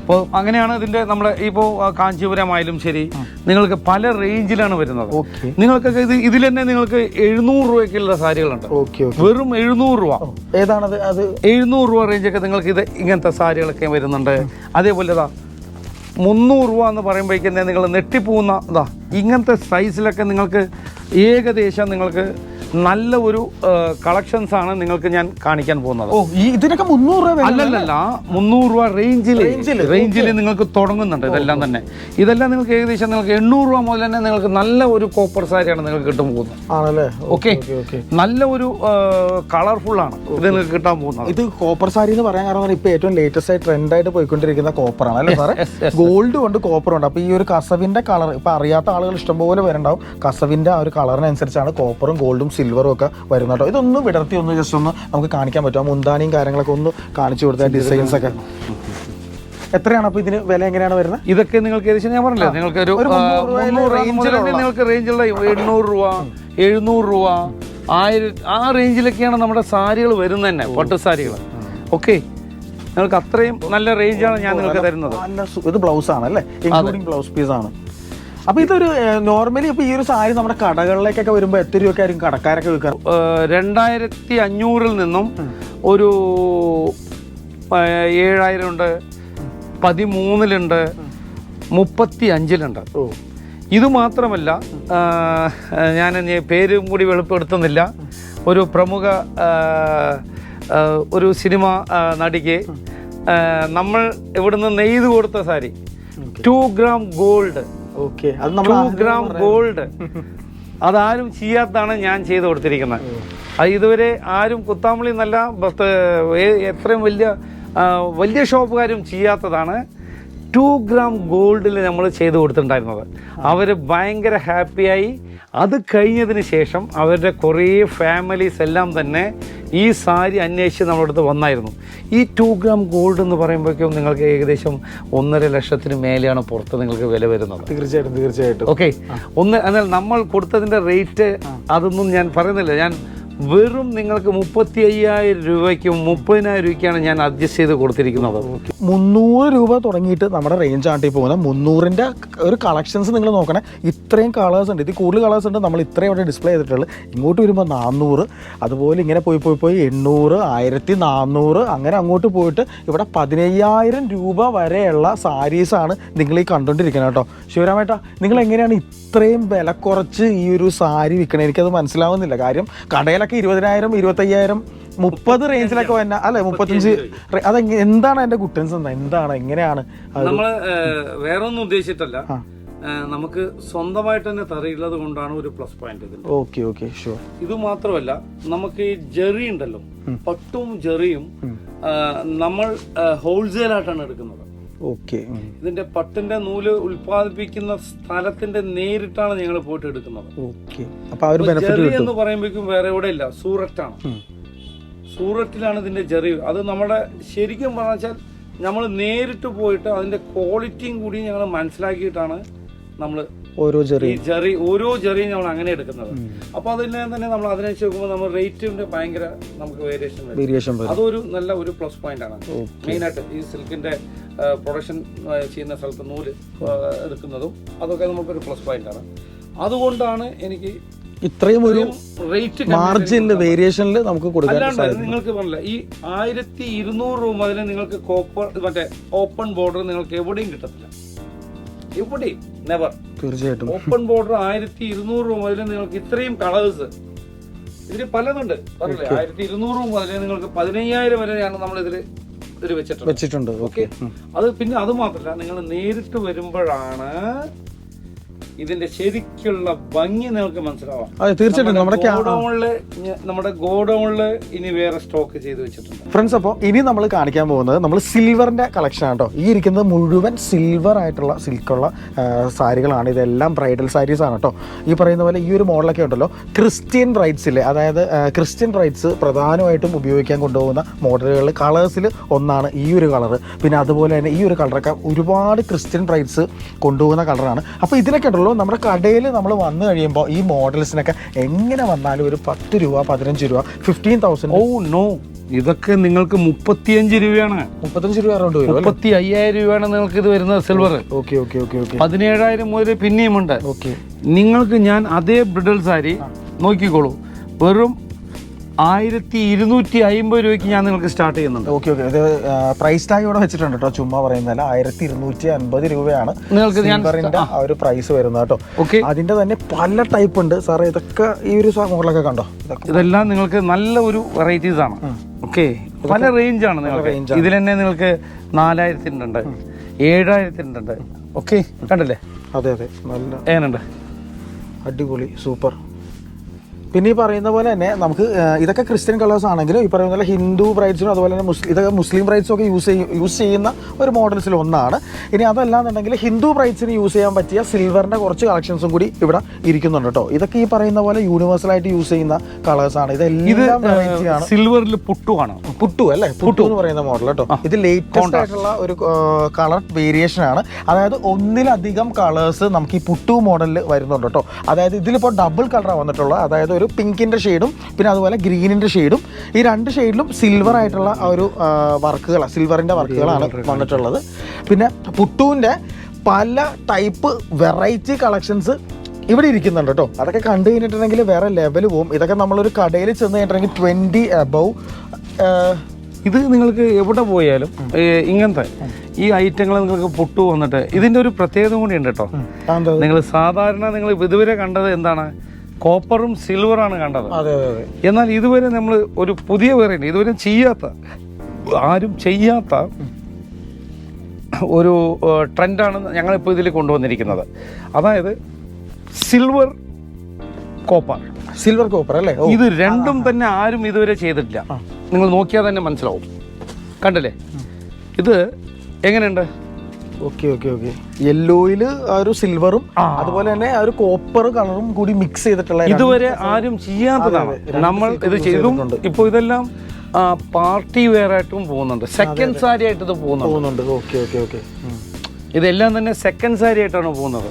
അപ്പോൾ അങ്ങനെയാണ് ഇതിന്റെ നമ്മൾ ഇപ്പോൾ കാഞ്ചീപുരമായാലും ശരി നിങ്ങൾക്ക് പല റേഞ്ചിലാണ് വരുന്നത്. നിങ്ങൾക്കൊക്കെ ഇത് ഇതിൽ തന്നെ നിങ്ങൾക്ക് എഴുന്നൂറ് രൂപയ്ക്കുള്ള സാരികളുണ്ട്. വെറും എഴുന്നൂറ് രൂപ. ഏതാണത്? അത് എഴുന്നൂറ് രൂപ റേഞ്ചൊക്കെ നിങ്ങൾക്ക് ഇത് ഇങ്ങനത്തെ സാരികളൊക്കെ വരുന്നുണ്ട്. അതേപോലെ മുന്നൂറ് രൂപ എന്ന് പറയുമ്പോഴേക്കും നിങ്ങൾ നെട്ടിപ്പോകുന്ന ഇതാ ഇങ്ങനത്തെ സൈസിലൊക്കെ നിങ്ങൾക്ക് ഏകദേശം നിങ്ങൾക്ക് നല്ല ഒരു കളക്ഷൻസ് ആണ് നിങ്ങൾക്ക് ഞാൻ കാണിക്കാൻ പോകുന്നത്. ഓ ഇതിനൊക്കെ മുന്നൂറ് രൂപ അല്ലല്ല മുന്നൂറ് രൂപ റേഞ്ചിൽ റേഞ്ചിൽ നിങ്ങൾക്ക് തുടങ്ങുന്നുണ്ട് ഇതെല്ലാം തന്നെ. ഇതെല്ലാം നിങ്ങൾക്ക് ഏകദേശം നിങ്ങൾക്ക് എണ്ണൂറ് രൂപ മുതൽ തന്നെ നിങ്ങൾക്ക് നല്ല ഒരു കോപ്പർ സാരിയാണ് നിങ്ങൾക്ക് കിട്ടാൻ പോകുന്നത്. ആണല്ലേ? ഓക്കെ നല്ല ഒരു കളർഫുൾ ആണ് ഇത് നിങ്ങൾക്ക് കിട്ടാൻ പോകുന്നത്. ഇത് കോപ്പർ സാരി എന്ന് പറയാൻ കാരണം ഇപ്പൊ ഏറ്റവും ലേറ്റസ്റ്റ് ആയി ട്രെൻഡ് ആയിട്ട് പോയിക്കൊണ്ടിരിക്കുന്ന കോപ്പർ ആണ്. അല്ലേ സാറേ? ഗോൾഡ് കൊണ്ട് കോപ്പർ ഉണ്ട്. അപ്പൊ ഈ ഒരു കസവിന്റെ കളർ ഇപ്പൊ അറിയാത്ത ആളുകൾ ഇഷ്ടംപോലെ വരുന്നുണ്ടാവും കസവിന്റെ ആ ഒരു കളറിനനുസരിച്ചാണ് കോപ്പറും ഗോൾഡും സിൽവറും ഒക്കെ വരുന്ന കേട്ടോ ഇതൊന്ന് വിടർത്തി ഒന്ന് ജസ്റ്റ് ഒന്ന് നമുക്ക് കാണിക്കാൻ പറ്റും. ആ മുന്താനിയും കാര്യങ്ങളൊക്കെ ഒന്ന് കാണിച്ചു കൊടുത്ത ഡിസൈൻസ് ഒക്കെ. എത്രയാണ് അപ്പൊ ഇതിന് വില എങ്ങനെയാണ് വരുന്നത്? ഇതൊക്കെ നിങ്ങൾക്ക് ഏകദേശം ഞാൻ പറഞ്ഞില്ല? നിങ്ങൾക്ക് ഒരു. നിങ്ങൾക്ക് റേഞ്ചുള്ള എണ്ണൂറ് രൂപ എഴുന്നൂറ് രൂപ ആയിരം ആ റേഞ്ചിലൊക്കെയാണ് നമ്മുടെ സാരികൾ വരുന്നത് തന്നെ പട്ടു സാരികൾ. ഓക്കെ. നിങ്ങൾക്ക് അത്രയും നല്ല റേഞ്ചാണ് ഞാൻ നിങ്ങൾക്ക് തരുന്നത്. ഇത് ബ്ലൗസ് ആണ് അല്ലേ? ബ്ലൗസ് പീസ് ആണ്. അപ്പൊ ഇതൊരു നോർമലി ഇപ്പൊ ഈ ഒരു സാരി നമ്മുടെ കടകളിലേക്കൊക്കെ വരുമ്പോ എത്ര രൂപയ്ക്ക് ആയിരിക്കും കടക്കാരൊക്കെ വിൽക്കാറ്. രണ്ടായിരത്തി അഞ്ഞൂറിൽ നിന്നും ഒരു ഏഴായിരം ഉണ്ട് പതിമൂന്നിലുണ്ട് മുപ്പത്തി അഞ്ചിലുണ്ട് ഇത് മാത്രമല്ല ഞാൻ പേരും കൂടി വെളിപ്പെടുത്തുന്നില്ല. ഒരു പ്രമുഖ ഒരു സിനിമ നടിക്ക് നമ്മൾ ഇവിടുന്ന് നെയ്ത് കൊടുത്ത sari two gram gold okay അത് നമ്മൾ ഗ്രാം ഗോൾഡ് അതാരും ചെയ്യാത്തതാണ് ഞാൻ ചെയ്ത് കൊടുത്തിരിക്കുന്നത്. അത് ഇതുവരെ ആരും കുത്താമ്പളി എന്നല്ല എത്രയും വലിയ വലിയ ഷോപ്പുകാരും ചെയ്യാത്തതാണ്. ടു ഗ്രാം ഗോൾഡിൽ നമ്മൾ ചെയ്ത് കൊടുത്തിട്ടുണ്ടായിരുന്നത്. അവർ ഭയങ്കര ഹാപ്പിയായി. അത് കഴിഞ്ഞതിന് ശേഷം അവരുടെ കുറേ ഫാമിലീസ് എല്ലാം തന്നെ ഈ സാരി അന്വേഷിച്ച് നമ്മുടെ അടുത്ത് വന്നായിരുന്നു. ഈ ടു ഗ്രാം ഗോൾഡ് എന്ന് പറയുമ്പോഴേക്കും നിങ്ങൾക്ക് ഏകദേശം ഒന്നര ലക്ഷത്തിന് മേലെയാണ് പുറത്ത് നിങ്ങൾക്ക് വില വരുന്നത്. തീർച്ചയായിട്ടും തീർച്ചയായിട്ടും. ഓക്കെ ഒന്ന് എന്നാൽ നമ്മൾ കൊടുത്തതിന്റെ റേറ്റ് അതൊന്നും ഞാൻ പറയുന്നില്ല. ഞാൻ വെറും നിങ്ങൾക്ക് മുപ്പത്തി അയ്യായിരം രൂപയ്ക്കും മുപ്പതിനായിരം രൂപയ്ക്കാണ് ഞാൻ അഡ്ജസ്റ്റ് ചെയ്ത് കൊടുത്തിരിക്കുന്നത്. മുന്നൂറ് രൂപ തുടങ്ങിയിട്ട് നമ്മുടെ റേഞ്ച് ആണ് ഈ പോകുന്നത്. മുന്നൂറിന്റെ ഒരു കളക്ഷൻസ് നിങ്ങൾ നോക്കണേ. ഇത്രയും കളേഴ്സ് ഉണ്ട്. ഇത് കൂടുതൽ കളേഴ്സ് ഉണ്ട്. നമ്മൾ ഇത്രയും ഇവിടെ ഡിസ്പ്ലേ ചെയ്തിട്ടുള്ളൂ. ഇങ്ങോട്ട് വരുമ്പോൾ നാനൂറ് അതുപോലെ ഇങ്ങനെ പോയി പോയി പോയി എണ്ണൂറ് ആയിരത്തി നാനൂറ് അങ്ങനെ അങ്ങോട്ട് പോയിട്ട് ഇവിടെ പതിനയ്യായിരം രൂപ വരെയുള്ള സാരീസാണ് നിങ്ങൾ ഈ കണ്ടുകൊണ്ടിരിക്കുന്നത് കേട്ടോ. ശിവരാമേട്ടാ നിങ്ങൾ എങ്ങനെയാണ് ഇത്രയും വില കുറച്ച് ഈ ഒരു സാരി വിൽക്കണേ? എനിക്കത് മനസ്സിലാവുന്നില്ല. കാര്യം കടയിലൊക്കെ ഇരുപതിനായിരം ഇരുപത്തയ്യായിരം മുപ്പത് റേഞ്ചിലൊക്കെ വന്ന അല്ലെ മുപ്പത്തഞ്ച് അത് എന്താണ് അതിന്റെ കുട്ടൻസ് എന്താ? എന്താണ്? എങ്ങനെയാണ് നമ്മൾ വേറെ ഒന്നും ഉദ്ദേശിച്ചിട്ടല്ല. നമുക്ക് സ്വന്തമായിട്ട് തന്നെ തറയുള്ളത് കൊണ്ടാണ് ഒരു plus point okay okay sure ഇത് മാത്രമല്ല നമുക്ക് ഈ ജെറി ഉണ്ടല്ലോ. പട്ടും ജെറിയും നമ്മൾ ഹോൾസെയിൽ ആയിട്ടാണ് എടുക്കുന്നത്. ഓക്കെ. ഇതിന്റെ പട്ടിന്റെ നൂൽ ഉൽപ്പാദിപ്പിക്കുന്ന സ്ഥലത്തിന്റെ നേരിട്ടാണ് ഞങ്ങൾ പോയിട്ട് എടുക്കുന്നത്. ഓക്കെ. അപ്പൊ ജെറി എന്ന് പറയുമ്പോഴേക്കും വേറെ എവിടെ ഇല്ല സൂററ്റാണ്. സൂററ്റിലാണ് ഇതിന്റെ ജെറി. അത് നമ്മുടെ ശരിക്കും പറഞ്ഞാൽ നമ്മൾ നേരിട്ട് പോയിട്ട് അതിന്റെ ക്വാളിറ്റിയും കൂടി ഞങ്ങൾ മനസ്സിലാക്കിയിട്ടാണ് നമ്മൾ ഓരോ ചെറിയ ചെറി ഓരോ ചെറിയും നമ്മൾ അങ്ങനെ എടുക്കുന്നത്. അപ്പൊ അതിനെ തന്നെ നമ്മൾ അതിനെ വെച്ച് നോക്കുമ്പോൾ നമ്മൾ റേറ്റിന്റെ ഭയങ്കര നമുക്ക് വേരിയേഷൻ വരും. വേരിയേഷൻ വരും. അതൊരു നല്ല ഒരു പ്ലസ് പോയിന്റ് ആണ്. മെയിൻ ആയിട്ട് ഈ സിൽക്കിന്റെ പ്രൊഡക്ഷൻ ചെയ്യുന്ന സ്ഥലത്ത് നൂൽ എടുക്കുന്നതും അതൊക്കെ നമുക്കൊരു പ്ലസ് പോയിന്റ് ആണ്. അതുകൊണ്ടാണ് എനിക്ക് ഇത്രയും ഒരു റേറ്റ് മാർജിനിൽ വേരിയേഷനിൽ നമുക്ക് കൊടുക്കാൻ നിങ്ങൾക്ക് പറഞ്ഞില്ല ഈ ആയിരത്തി ഇരുന്നൂറ് രൂപ മുതൽ നിങ്ങൾക്ക് കോപ്പർ മറ്റേ ഓപ്പൺ ബോർഡർ നിങ്ങൾക്ക് എവിടെയും കിട്ടത്തില്ല. എവിടെയും. നെവർ തീർച്ചയായിട്ടും. ഓപ്പൺ ബോർഡർ ആയിരത്തി ഇരുന്നൂറ് രൂപ മുതൽ നിങ്ങൾക്ക് ഇത്രയും കളേഴ്സ് ഇതിൽ പലതുണ്ട്. പറഞ്ഞില്ലേ? ആയിരത്തി ഇരുന്നൂറ് രൂപ മുതൽ നിങ്ങൾക്ക് പതിനയ്യായിരം വരെയാണ് നമ്മൾ ഇതിൽ ഇതിൽ വെച്ചിട്ടുണ്ട്. വെച്ചിട്ടുണ്ട്. ഓക്കെ അത് പിന്നെ അത് മാത്രമല്ല നിങ്ങൾ നേരിട്ട് വരുമ്പോഴാണ് ഇതിന്റെ ശരിക്കുള്ള ഭംഗി നിങ്ങൾക്ക് മനസ്സിലാവാം. തീർച്ചയായിട്ടും. നമ്മുടെ ഗോഡൗണിൽ നമ്മുടെ ഗോഡൗണിൽ ഇനി വേറെ സ്റ്റോക്ക് ചെയ്ത് വെച്ചിട്ടുണ്ട്. ഫ്രണ്ട്സ് അപ്പോൾ ഇനി നമ്മൾ കാണിക്കാൻ പോകുന്നത് നമ്മൾ സിൽവറിന്റെ കളക്ഷൻ ആണ് കേട്ടോ ഈ ഇരിക്കുന്നത് മുഴുവൻ സിൽവർ ആയിട്ടുള്ള സിൽക്കുള്ള സാരികളാണ്. ഇതെല്ലാം ബ്രൈഡൽ സാരീസ് ആണ് കേട്ടോ ഈ പറയുന്ന പോലെ ഈ ഒരു മോഡലൊക്കെ ഉണ്ടല്ലോ. ക്രിസ്ത്യൻ ബ്രൈഡ്സിലെ അതായത് ക്രിസ്ത്യൻ ബ്രൈഡ്സ് പ്രധാനമായിട്ടും ഉപയോഗിക്കാൻ കൊണ്ടുപോകുന്ന മോഡലുകളിൽ കളേഴ്സിൽ ഒന്നാണ് ഈ ഒരു കളർ പിന്നെ അതുപോലെ തന്നെ ഈ ഒരു കളറൊക്കെ ഒരുപാട് ക്രിസ്ത്യൻ ബ്രൈഡ്സ് കൊണ്ടുപോകുന്ന കളറാണ് അപ്പോൾ ഇതിനൊക്കെ ഉണ്ടല്ലോ നമ്മുടെ കടയിൽ നമ്മൾ വന്നു കഴിയുമ്പോൾ ഈ മോഡൽസിനൊക്കെ എങ്ങനെ വന്നാലും ഒരു പത്ത് രൂപ പതിനഞ്ച് രൂപ ഫിഫ്റ്റീൻ തൗസൻഡ് ഓ നോ. ഇതൊക്കെ നിങ്ങൾക്ക് മുപ്പത്തിയഞ്ച് രൂപയാണ്. മുപ്പത്തഞ്ച് രൂപ അറൗണ്ട് വരും മുപ്പത്തി അയ്യായിരം രൂപയാണ് നിങ്ങൾക്ക് ഇത് വരുന്നത് silver okay okay okay okay. പതിനേഴായിരം മുതൽ പിന്നെയും ഉണ്ട്. ഓക്കെ. നിങ്ങൾക്ക് ഞാൻ അതേ ബ്രിഡൽ സാരി നോക്കിക്കോളൂ. വെറും ആയിരത്തി ഇരുന്നൂറ്റി അമ്പത് രൂപയ്ക്ക് ഞാൻ നിങ്ങൾക്ക് സ്റ്റാർട്ട് ചെയ്യുന്നുണ്ട്. Okay okay. ഇത് പ്രൈസ് ടാഗ് ഇവിടെ വെച്ചിട്ടുണ്ട് കേട്ടോ. ചുമ്മാ പറയുന്നതല്ല. ആയിരത്തി ഇരുന്നൂറ്റി അൻപത് രൂപയാണ് നിങ്ങൾക്ക് ഞാൻ സിൽവറിന്റെ ആ. ഒരു പ്രൈസ് വരുന്നത് കേട്ടോ. ഓക്കെ. അതിന്റെ തന്നെ പല ടൈപ്പ് ഉണ്ട്. സാറേ ഇതൊക്കെ ഈ ഒരു മോഡലൊക്കെ കണ്ടോ? ഇതെല്ലാം നിങ്ങൾക്ക് നല്ല ഒരു വെറൈറ്റീസ് ആണ്. ഓക്കെ. പല റേഞ്ച് ആണ് നിങ്ങൾക്ക്. ഇതിൽ തന്നെ നിങ്ങൾക്ക് നാലായിരത്തിന്റെ ഉണ്ട് ഏഴായിരത്തിന്റെ ഉണ്ട് ഓക്കെ. കണ്ടല്ലേ? അതെ അതെ. നല്ല ഏനുണ്ട് അടിപൊളി. സൂപ്പർ. പിന്നെ ഈ പറയുന്ന പോലെ തന്നെ നമുക്ക് ഇതൊക്കെ ക്രിസ്ത്യൻ കളേഴ്സ് ആണെങ്കിലും ഈ പറയുന്ന പോലെ ഹിന്ദു ബ്രൈഡ്സിനും അതുപോലെ തന്നെ മുസ്ലിം ഇതൊക്കെ മുസ്ലിം ബ്രൈഡ്സും ഒക്കെ യൂസ് ചെയ്യും യൂസ് ചെയ്യുന്ന ഒരു മോഡൽസിൽ ഒന്നാണ്. ഇനി അതല്ലാന്നുണ്ടെങ്കിൽ ഹിന്ദു ബ്രൈഡ്സിന് യൂസ് ചെയ്യാൻ പറ്റിയ സിൽവറിന്റെ കുറച്ച് കളക്ഷൻസും കൂടി ഇവിടെ ഇരിക്കുന്നുണ്ട് കേട്ടോ. ഇതൊക്കെ ഈ പറയുന്ന പോലെ യൂണിവേഴ്സൽ ആയിട്ട് യൂസ് ചെയ്യുന്ന കളേഴ്സ് ആണ്. ഇതെല്ലാം സിൽവറിൽ ആണ്. പുട്ടു അല്ലേ? പുട്ടു എന്ന് പറയുന്ന മോഡൽ കേട്ടോ. ഇത് ലേറ്റസ്റ്റ് ആയിട്ടുള്ള ഒരു കളർ വേരിയേഷൻ ആണ്. അതായത് ഒന്നിലധികം കളേഴ്സ് നമുക്ക് ഈ പുട്ടു മോഡലിൽ വരുന്നുണ്ട് കേട്ടോ. അതായത് ഇതിലിപ്പോൾ ഡബിൾ കളറാണ് വന്നിട്ടുള്ളത്. അതായത് ഒരു പിങ്കിന്റെ ഷെയ്ഡും പിന്നെ അതുപോലെ ഗ്രീനിന്റെ ഷെയ്ഡും. ഈ രണ്ട് ഷെയ്ഡിലും സിൽവർ ആയിട്ടുള്ള ഒരു വർക്കുകളാണ് സിൽവറിന്റെ വർക്കുകളാണ് വന്നിട്ടുള്ളത്. പിന്നെ പുട്ടുവിന്റെ പല ടൈപ്പ് വെറൈറ്റി കളക്ഷൻസ് ഇവിടെ ഇരിക്കുന്നുണ്ട് കേട്ടോ. അതൊക്കെ കണ്ടു കഴിഞ്ഞിട്ടുണ്ടെങ്കിൽ വേറെ ലെവൽ പോകും ഇതൊക്കെ നമ്മളൊരു കടയിൽ ചെന്ന് കഴിഞ്ഞിട്ടുണ്ടെങ്കിൽ ട്വന്റി അബവ് ഇത് നിങ്ങൾക്ക് എവിടെ പോയാലും ഇങ്ങനത്തെ ഈ ഐറ്റങ്ങൾ നിങ്ങൾക്ക് പൊട്ടു വന്നിട്ട് ഇതിന്റെ ഒരു പ്രത്യേകത കൂടി ഉണ്ട് കേട്ടോ. നിങ്ങൾ സാധാരണ നിങ്ങൾ ഇതുവരെ കണ്ടത് എന്താണ്? കോപ്പറും സിൽവറാണ് കണ്ടത്. അതെ അതെ അതെ. എന്നാൽ ഇതുവരെ നമ്മൾ ഒരു പുതിയ വെറൈറ്റി ഇതുവരെ ചെയ്യാത്ത ആരും ചെയ്യാത്ത ഒരു ട്രെൻഡാണ് ഞങ്ങളിപ്പോൾ ഇതിൽ കൊണ്ടുവന്നിരിക്കുന്നത്. അതായത് സിൽവർ കോപ്പർ. സിൽവർ കോപ്പർ അല്ലേ? ഇത് രണ്ടും തന്നെ ആരും ഇതുവരെ ചെയ്തിട്ടില്ല. നിങ്ങൾ നോക്കിയാൽ തന്നെ മനസ്സിലാവും. കണ്ടില്ലേ? ഇത് എങ്ങനെയുണ്ട്? ഓക്കെ ഓക്കെ ഓക്കെ യെല്ലോയിൽ ആ ഒരു സിൽവറും അതുപോലെ തന്നെ ആ ഒരു കോപ്പർ കളറും കൂടി മിക്സ് ചെയ്തിട്ടുള്ള ഇതുവരെ ആരും ചെയ്യാത്തതാണ്. നമ്മൾ ഇത് ചെയ്തിട്ടുണ്ട്. ഇപ്പോൾ ഇതെല്ലാം പാർട്ടി വെയർ ആയിട്ടും പോകുന്നുണ്ട്. സെക്കൻഡ് സാരി ആയിട്ട് ഇത് പോകുന്നുണ്ട്. പോകുന്നുണ്ട്. ഓക്കെ ഓക്കെ ഓക്കെ ഇതെല്ലാം തന്നെ സെക്കൻഡ് സാരി ആയിട്ടാണ് പോകുന്നത്.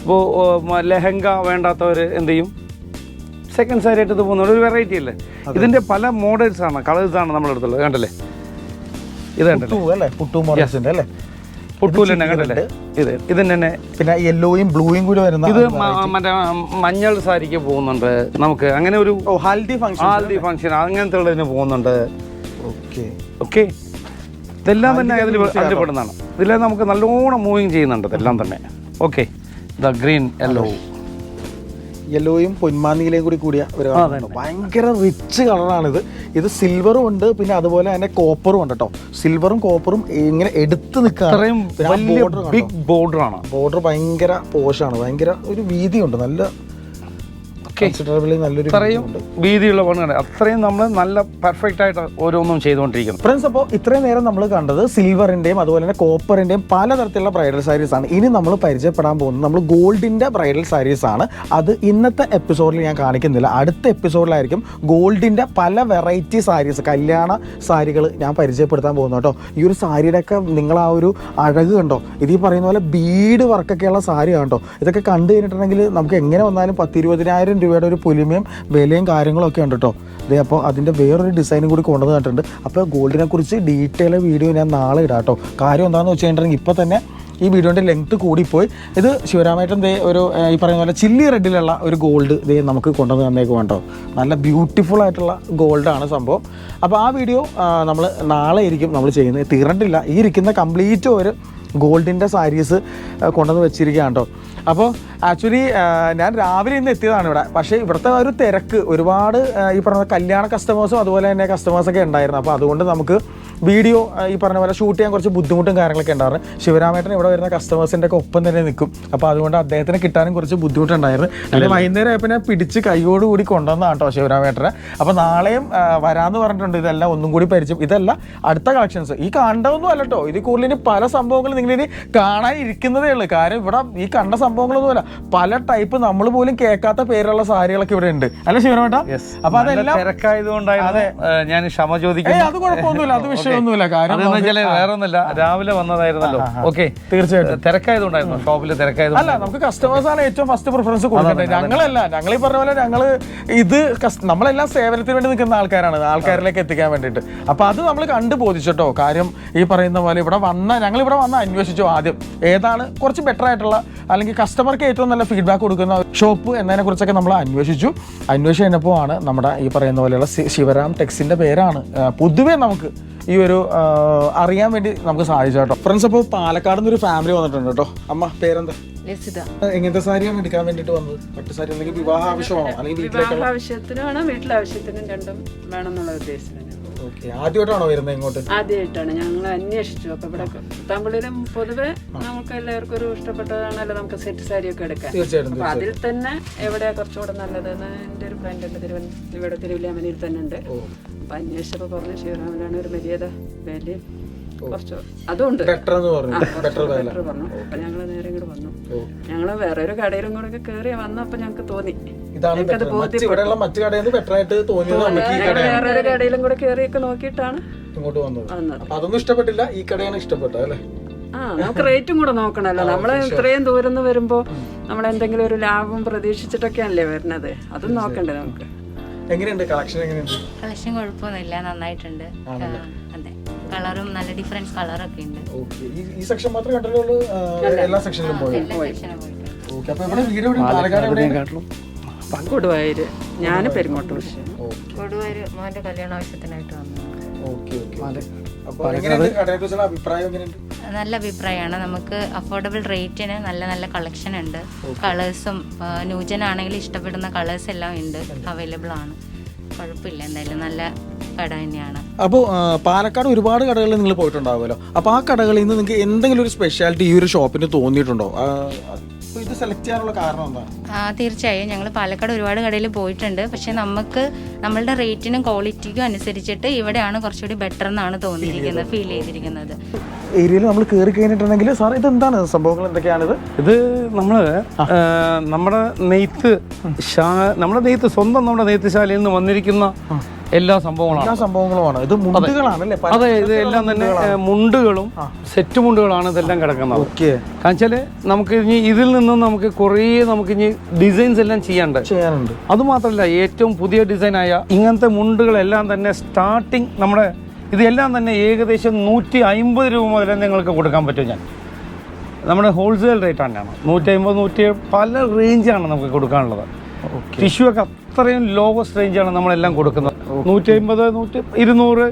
ഇപ്പോൾ ലെഹങ്ക വേണ്ടാത്തവർ എന്ത് ചെയ്യും? സെക്കൻഡ് സാരി ആയിട്ട് ഇത് പോകുന്നുണ്ട്. ഒരു വെറൈറ്റി അല്ലേ? ഇതിന്റെ പല മോഡൽസ് ആണ് കളേഴ്സ് ആണ് നമ്മുടെ അടുത്തുള്ളത് കണ്ടല്ലേ? ഇത് കണ്ടല്ലേ? പുട്ടു അല്ലേ? പുട്ടു മോഡൽസിന്റെ അല്ലേ? പൊട്ടൂൽ കണ്ടല്ലേ? ഇത് ഇതിന് തന്നെ പിന്നെ യെല്ലോയും ബ്ലൂയും കൂടി വരുന്ന ഇത് മറ്റേ മഞ്ഞൾ സാരിക്ക് പോകുന്നുണ്ട്. നമുക്ക് അങ്ങനെ ഒരു ഹൽദി ഫംഗ്ഷൻ ഹൽദി ഫംഗ്ഷൻ അങ്ങനത്തെ ഉള്ളതിന് പോകുന്നുണ്ട്. ഓക്കെ. ഓക്കെ. ഇതെല്ലാം തന്നെ അതിൽ അതിൽ ഇതിലെ നമുക്ക് നല്ലോണം മൂവിങ് ചെയ്യുന്നുണ്ട് ഇതെല്ലാം തന്നെ. ഓക്കെ. ദ ഗ്രീൻ യെല്ലോ യെല്ലോയും പൊന്മാനീലയും കൂടി കൂടിയ ഒരു കളറാണ്. ഭയങ്കര റിച്ച് കളറാണിത്. ഇത് സിൽവറും ഉണ്ട് പിന്നെ അതുപോലെ തന്നെ കോപ്പറും ഉണ്ട് കേട്ടോ സിൽവറും കോപ്പറും ഇങ്ങനെ എടുത്ത് ബോർഡർ ബിഗ് ബോർഡർ ആണ്. ബോർഡർ ഭയങ്കര പോഷാണ് ഭയങ്കര ഒരു വീതിയുണ്ട്. നല്ല കൺസിഡറബിളി നല്ലൊരു അത്രയും വീതിയുള്ള പണിയാണ് അത്രയും നമ്മൾ നല്ല പെർഫെക്റ്റ് ആയിട്ട് ഓരോന്നും ചെയ്തുകൊണ്ടിരിക്കുന്നത് ഫ്രണ്ട്സ് അപ്പോൾ ഇത്രയും നേരം നമ്മൾ കണ്ടത് സിൽവറിന്റെയും അതുപോലെ തന്നെ കോപ്പറിന്റെയും പലതരത്തിലുള്ള ബ്രൈഡൽ സാരീസ് ആണ്. ഇനി നമ്മൾ പരിചയപ്പെടാൻ പോകുന്നത് നമ്മൾ ഗോൾഡിന്റെ ബ്രൈഡൽ സാരീസ് ആണ്. അത് ഇന്നത്തെ എപ്പിസോഡിൽ ഞാൻ കാണിക്കുന്നില്ല. അടുത്ത എപ്പിസോഡിലായിരിക്കും ഗോൾഡിന്റെ പല വെറൈറ്റി സാരീസ് കല്യാണ സാരികൾ ഞാൻ പരിചയപ്പെടുത്താൻ പോകുന്നു കേട്ടോ. ഈ ഒരു സാരിയുടെ ഒക്കെ നിങ്ങൾ ആ ഒരു അഴക് കണ്ടോ? ഇത് ഈ പറയുന്ന പോലെ ബീഡ് വർക്കൊക്കെയുള്ള സാരിയാണ് കണ്ടോ ഇതൊക്കെ കണ്ടു കഴിഞ്ഞിട്ടുണ്ടെങ്കിൽ നമുക്ക് എങ്ങനെ വന്നാലും പത്തിരുപതിനായിരം രൂപയുടെ ഒരു പുലിമയും വിലയും കാര്യങ്ങളൊക്കെ ഉണ്ട് കേട്ടോ ഇതേ അപ്പോൾ അതിന്റെ വേറൊരു ഡിസൈനും കൂടി കൊണ്ടുവന്നിട്ടുണ്ട് അപ്പോൾ ഗോൾഡിനെ കുറിച്ച് ഡീറ്റെയിൽ വീഡിയോ ഞാൻ നാളെ ഇടാം കേട്ടോ കാര്യം എന്താണെന്ന് വെച്ച് കഴിഞ്ഞിട്ടുണ്ടെങ്കിൽ ഇപ്പോൾ തന്നെ ഈ വീഡിയോന്റെ ലെങ്ത് കൂടിപ്പോയി. ഇത് ശിവരാമേട്ടൻ ദേ ഒരു ഈ പറയുന്ന പോലെ ചില്ലി റെഡിലുള്ള ഒരു ഗോൾഡ് ദേ നമുക്ക് കൊണ്ടുവന്ന് തന്നേക്ക് വേണ്ടോ നല്ല ബ്യൂട്ടിഫുൾ ആയിട്ടുള്ള ഗോൾഡാണ് സംഭവം. അപ്പോൾ ആ വീഡിയോ നമ്മൾ നാളെ ആയിരിക്കും നമ്മൾ ചെയ്യുന്നത്. തീരണ്ടില്ല ഈ ഇരിക്കുന്ന കംപ്ലീറ്റ് ഒരു ഗോൾഡിന്റെ സാരീസ് കൊണ്ടുവന്ന് വെച്ചിരിക്കുകയാണ് കേട്ടോ അപ്പോൾ ആക്ച്വലി ഞാൻ രാവിലെ ഇന്ന് എത്തിയതാണ് ഇവിടെ. പക്ഷേ ഇവിടുത്തെ ഒരു തിരക്ക് ഒരുപാട് ഈ പറഞ്ഞ കല്യാണ കസ്റ്റമേഴ്സും അതുപോലെ തന്നെ കസ്റ്റമേഴ്സൊക്കെ ഉണ്ടായിരുന്നു. അപ്പോൾ അതുകൊണ്ട് നമുക്ക് വീഡിയോ ഈ പറഞ്ഞ പോലെ ഷൂട്ട് ചെയ്യാൻ കുറച്ച് ബുദ്ധിമുട്ടും കാര്യങ്ങളൊക്കെ ഉണ്ടായിരുന്നു. ശിവരാമേട്ടൻ ഇവിടെ വരുന്ന കസ്റ്റമേഴ്സിന്റെ ഒക്കെ ഒപ്പം തന്നെ നിൽക്കും. അപ്പോൾ അതുകൊണ്ട് അദ്ദേഹത്തിന് കിട്ടാനും കുറച്ച് ബുദ്ധിമുട്ടുണ്ടായിരുന്നു. അല്ലെങ്കിൽ വൈകുന്നേരം ആയപ്പോൾ ഞാൻ പിടിച്ച് കൈയോട് കൂടി കൊണ്ടുവന്നതാണ് കേട്ടോ ശിവരാമേട്ടനെ. അപ്പോൾ നാളെയും വരാമെന്ന് പറഞ്ഞിട്ടുണ്ട്. ഇതെല്ലാം ഒന്നും കൂടി പരിചയം ഇതല്ല അടുത്ത കളക്ഷൻസ് ഈ കണ്ടതൊന്നും അല്ല കേട്ടോ. ഇതിൽ കൂടുതൽ ഇനി പല സംഭവങ്ങളും നിങ്ങൾ ഇനി കാണാൻ ഇരിക്കുന്നതേ ഉള്ളൂ. കാര്യം ഇവിടെ ഈ കണ്ട സംഭവങ്ങളൊന്നുമല്ല പല ടൈപ്പ് നമ്മൾ പോലും കേൾക്കാത്ത പേരുള്ള സാരികളൊക്കെ ഇവിടെ ഉണ്ട്. അല്ല ശിവരാമേട്ടാ? അപ്പൊ അതെല്ലാം തിരക്കായതുകൊണ്ടാണ് ഞാൻ ക്ഷമ ചോദിക്കുന്നത് ചോദിക്കുന്നു അത് കുഴപ്പമൊന്നുമില്ല. അത് വിഷയമൊന്നുമില്ല വെച്ചാൽ വേറെ ഒന്നുമില്ല രാവിലെ വന്നതായിരുന്നല്ലോ. ഓക്കെ. തീർച്ചയായിട്ടും. തിരക്കായതുകൊണ്ടായിരുന്നു? ഷോപ്പിൽ തിരക്കായത് അല്ല നമുക്ക് കസ്റ്റമേഴ്സ് ആണ് ഏറ്റവും ഫസ്റ്റ് പ്രിഫറൻസ് കൊടുക്കേണ്ടത്. ഞങ്ങളല്ല ഞങ്ങൾ ഈ പറഞ്ഞ പോലെ ഞങ്ങൾ ഇത് നമ്മളെല്ലാം സേവനത്തിന് വേണ്ടി നിൽക്കുന്ന ആൾക്കാരാണ്. ആൾക്കാരിലേക്ക് എത്തിക്കാൻ വേണ്ടിയിട്ട്. അപ്പൊ അത് നമ്മൾ കണ്ടു ബോധിച്ചിട്ടോ? കാര്യം ഈ പറയുന്ന പോലെ ഇവിടെ വന്ന ഞങ്ങൾ ഇവിടെ വന്ന അന്വേഷിച്ചു ആദ്യം. ഏതാണ് കുറച്ച് ബെറ്റർ ആയിട്ടുള്ള അല്ലെങ്കിൽ കസ്റ്റമർക്ക് ഏറ്റവും നല്ല ഫീഡ്ബാക്ക് കൊടുക്കുന്ന ഷോപ്പ് എന്നതിനെ കുറിച്ചൊക്കെ നമ്മൾ അന്വേഷിച്ചു. അന്വേഷിച്ച് കഴിഞ്ഞപ്പോൾ ആണ് നമ്മുടെ ഈ പറയുന്ന പോലെയുള്ള ശിവരാം ടെക്സിന്റെ പേരാണ്. പൊതുവേ നമുക്ക് ഈ ഒരു അറിയാൻ വേണ്ടി നമുക്ക് സാധിച്ചു കേട്ടോ. ഫ്രണ്ട്സ് അപ്പോൾ പാലക്കാട് നിന്നൊരു ഫാമിലി വന്നിട്ടുണ്ട് കേട്ടോ. അമ്മ പേരെന്താ? എങ്ങനത്തെ സാരിയാണ് എടുക്കാൻ വേണ്ടിട്ട് വന്നത്? പട്ട് സാരി അല്ലെങ്കിൽ വിവാഹ ആവശ്യമാണോ? അല്ലെങ്കിൽ വീട്ടിലേക്ക് വീട്ടിലെ ആവശ്യത്തിനും രണ്ടും വേണം എന്നുള്ള ആദ്യമായിട്ടാണോ വരുന്നത് ഇങ്ങോട്ട്? ആദ്യമായിട്ടാണ്. ഞങ്ങൾ അന്വേഷിച്ചു. അപ്പൊ ഇവിടെ തമിഴിലും പൊതുവെ നമുക്ക് എല്ലാവർക്കും ഒരു ഇഷ്ടപ്പെട്ടതാണല്ലോ നമുക്ക് സെറ്റ് സാരി ഒക്കെ എടുക്കാൻ. തീർച്ചയായിട്ടും അതിൽ തന്നെ എവിടെയാ കുറച്ചുകൂടെ ഒരു ഫ്രണ്ട് ഉണ്ട് തിരുവൻ ഇവിടെ തിരുവല്ലാമനയിൽ തന്നെ ഉണ്ട്. അപ്പൊ അന്വേഷിച്ചപ്പോ പറഞ്ഞു ശിവരാമനാണ് ഒരു മര്യാദ വിലയും കുറച്ച് അതുണ്ട്. ബെറ്റർ പറഞ്ഞു. അപ്പൊ ഞങ്ങൾ നേരെ ഇങ്ങോട്ട് വന്നു. ഞങ്ങൾ വേറെ ഒരു കടയിലും കൂടെ കയറി വന്നപ്പോ ഞങ്ങൾക്ക് തോന്നി. ഇതാണ് മറ്റു കടയിൽ നിന്ന് ബെറ്റർ ആയിട്ട് തോന്നിയത് വേറെ ഒരു കടയിലും കൂടെ കയറിയൊക്കെ നോക്കിയിട്ടാണ് ഇങ്ങോട്ട് വന്നത്. അതൊന്നും ഇഷ്ടപ്പെട്ടില്ല. ഈ കടയാണ് ഇഷ്ടപ്പെട്ടത് അല്ലേ? ആ നമുക്ക് റേറ്റും കൂടെ നോക്കണല്ലോ. നമ്മൾ ഇത്രയും ദൂരം നിന്ന് വരുമ്പോ നമ്മൾ എന്തെങ്കിലും ഒരു ലാഭം പ്രതീക്ഷിച്ചിട്ടൊക്കെയാണല്ലേ വരുന്നത്. അതും നോക്കണ്ടേ നമുക്ക്. എങ്ങനെയുണ്ട്? കളക്ഷൻ എങ്ങനെയുണ്ട്? കളക്ഷൻ കുഴപ്പമൊന്നുമില്ല. നന്നായിട്ടുണ്ട്. അതെ. കളറും നല്ല ഡിഫറൻസ് കളറൊക്കെ ഉണ്ട്. ഓക്കെ ഈ സെക്ഷൻ മാത്രമേ കണ്ടിട്ടുള്ളൂ? എല്ലാ സെക്ഷനിലും പോയി? കൊടുവായൂര് ഞാൻ പെരുങ്ങോട്ടൂർ കൊടുവായൂർ മോന്റെ കല്യാണ ആവശ്യത്തിനായിട്ട് വന്നു ഓക്കെ ഓക്കെ നല്ല അഭിപ്രായമാണ്. നമുക്ക് അഫോർഡബിൾ റേറ്റിന് നല്ല നല്ല കളക്ഷൻ ഉണ്ട്. കളേഴ്സും ന്യൂജൻ ആണെങ്കിൽ ഇഷ്ടപ്പെടുന്ന കളേഴ്സ് എല്ലാം ഉണ്ട്. അവൈലബിൾ ആണ്. കുഴപ്പമില്ല. എന്തായാലും നല്ല കട തന്നെയാണ്. അപ്പോൾ പാലക്കാട് ഒരുപാട് കടകളിൽ നിങ്ങൾ പോയിട്ടുണ്ടാവുമല്ലോ. അപ്പോൾ ആ കടകളിൽ നിന്ന് നിങ്ങൾക്ക് എന്തെങ്കിലും ഒരു സ്പെഷ്യാലിറ്റി ഈ ഒരു ഷോപ്പിന് തോന്നിയിട്ടുണ്ടോ? ഇത് സെലക്ട് ചെയ്യാനുള്ള കാരണം എന്താണ്? ആ, തീർച്ചയായും. ഞങ്ങൾ പാലക്കാട് ഒരുപാട് കടയിൽ പോയിട്ടുണ്ട്. പക്ഷെ നമുക്ക് നമ്മളുടെ റേറ്റിനും ക്വാളിറ്റിക്കും അനുസരിച്ചിട്ട് ഇവിടെയാണ് കുറച്ചുകൂടി ബെറ്റർ എന്നാണ് തോന്നിയിരിക്കുന്നത് ഫീൽ ചെയ്തിരിക്കുന്നത്. ഏരിയയിൽ നമ്മൾ കയറി കഴിഞ്ഞിട്ടുണ്ടെങ്കിൽ സാർ ഇത് എന്താണ് സംഭവങ്ങൾ എന്തൊക്കെയാണിത്? ഇത് നമ്മൾ നമ്മുടെ നെയ്ത്ത് ശാ നമ്മുടെ നെയ്ത്ത് സ്വന്തം നമ്മുടെ നെയ്ത്ത് ശാലയിൽ നിന്ന് വന്നിരിക്കുന്ന എല്ലാ സംഭവങ്ങളാണ്. എല്ലാ സംഭവങ്ങളുമാണ്. ഇത് മുണ്ടുകളാണ് അതെ ഇത് എല്ലാം തന്നെ മുണ്ടുകളും സെറ്റ് മുണ്ടുകളാണ് ഇതെല്ലാം കിടക്കുന്നത്. ഓക്കെ. കാണിച്ചാൽ നമുക്ക് ഇനി ഇതിൽ നിന്നും നമുക്ക് കുറേ നമുക്ക് ഇനി ഡിസൈൻസ് എല്ലാം ചെയ്യാണ്ട് ചെയ്യാനുണ്ട്. അതുമാത്രമല്ല ഏറ്റവും പുതിയ ഡിസൈനായ ഇങ്ങനത്തെ മുണ്ടുകളെല്ലാം തന്നെ സ്റ്റാർട്ടിങ് നമ്മുടെ ഇതെല്ലാം തന്നെ ഏകദേശം നൂറ്റി അമ്പത് രൂപ മുതൽ നിങ്ങൾക്ക് കൊടുക്കാൻ പറ്റും ഞാൻ. നമ്മുടെ ഹോൾസെയിൽ റേറ്റ് തന്നെയാണ് നൂറ്റി അമ്പത് നൂറ്റി പല റേഞ്ചാണ് നമുക്ക് കൊടുക്കാനുള്ളത്. ടിഷ്യൂ ഒക്കെ അത്രയും ലോവസ്റ്റ് റേഞ്ചാണ് നമ്മളെല്ലാം കൊടുക്കുന്നത്. നൂറ്റി അമ്പത് നൂറ്റി ഇരുന്നൂറ്.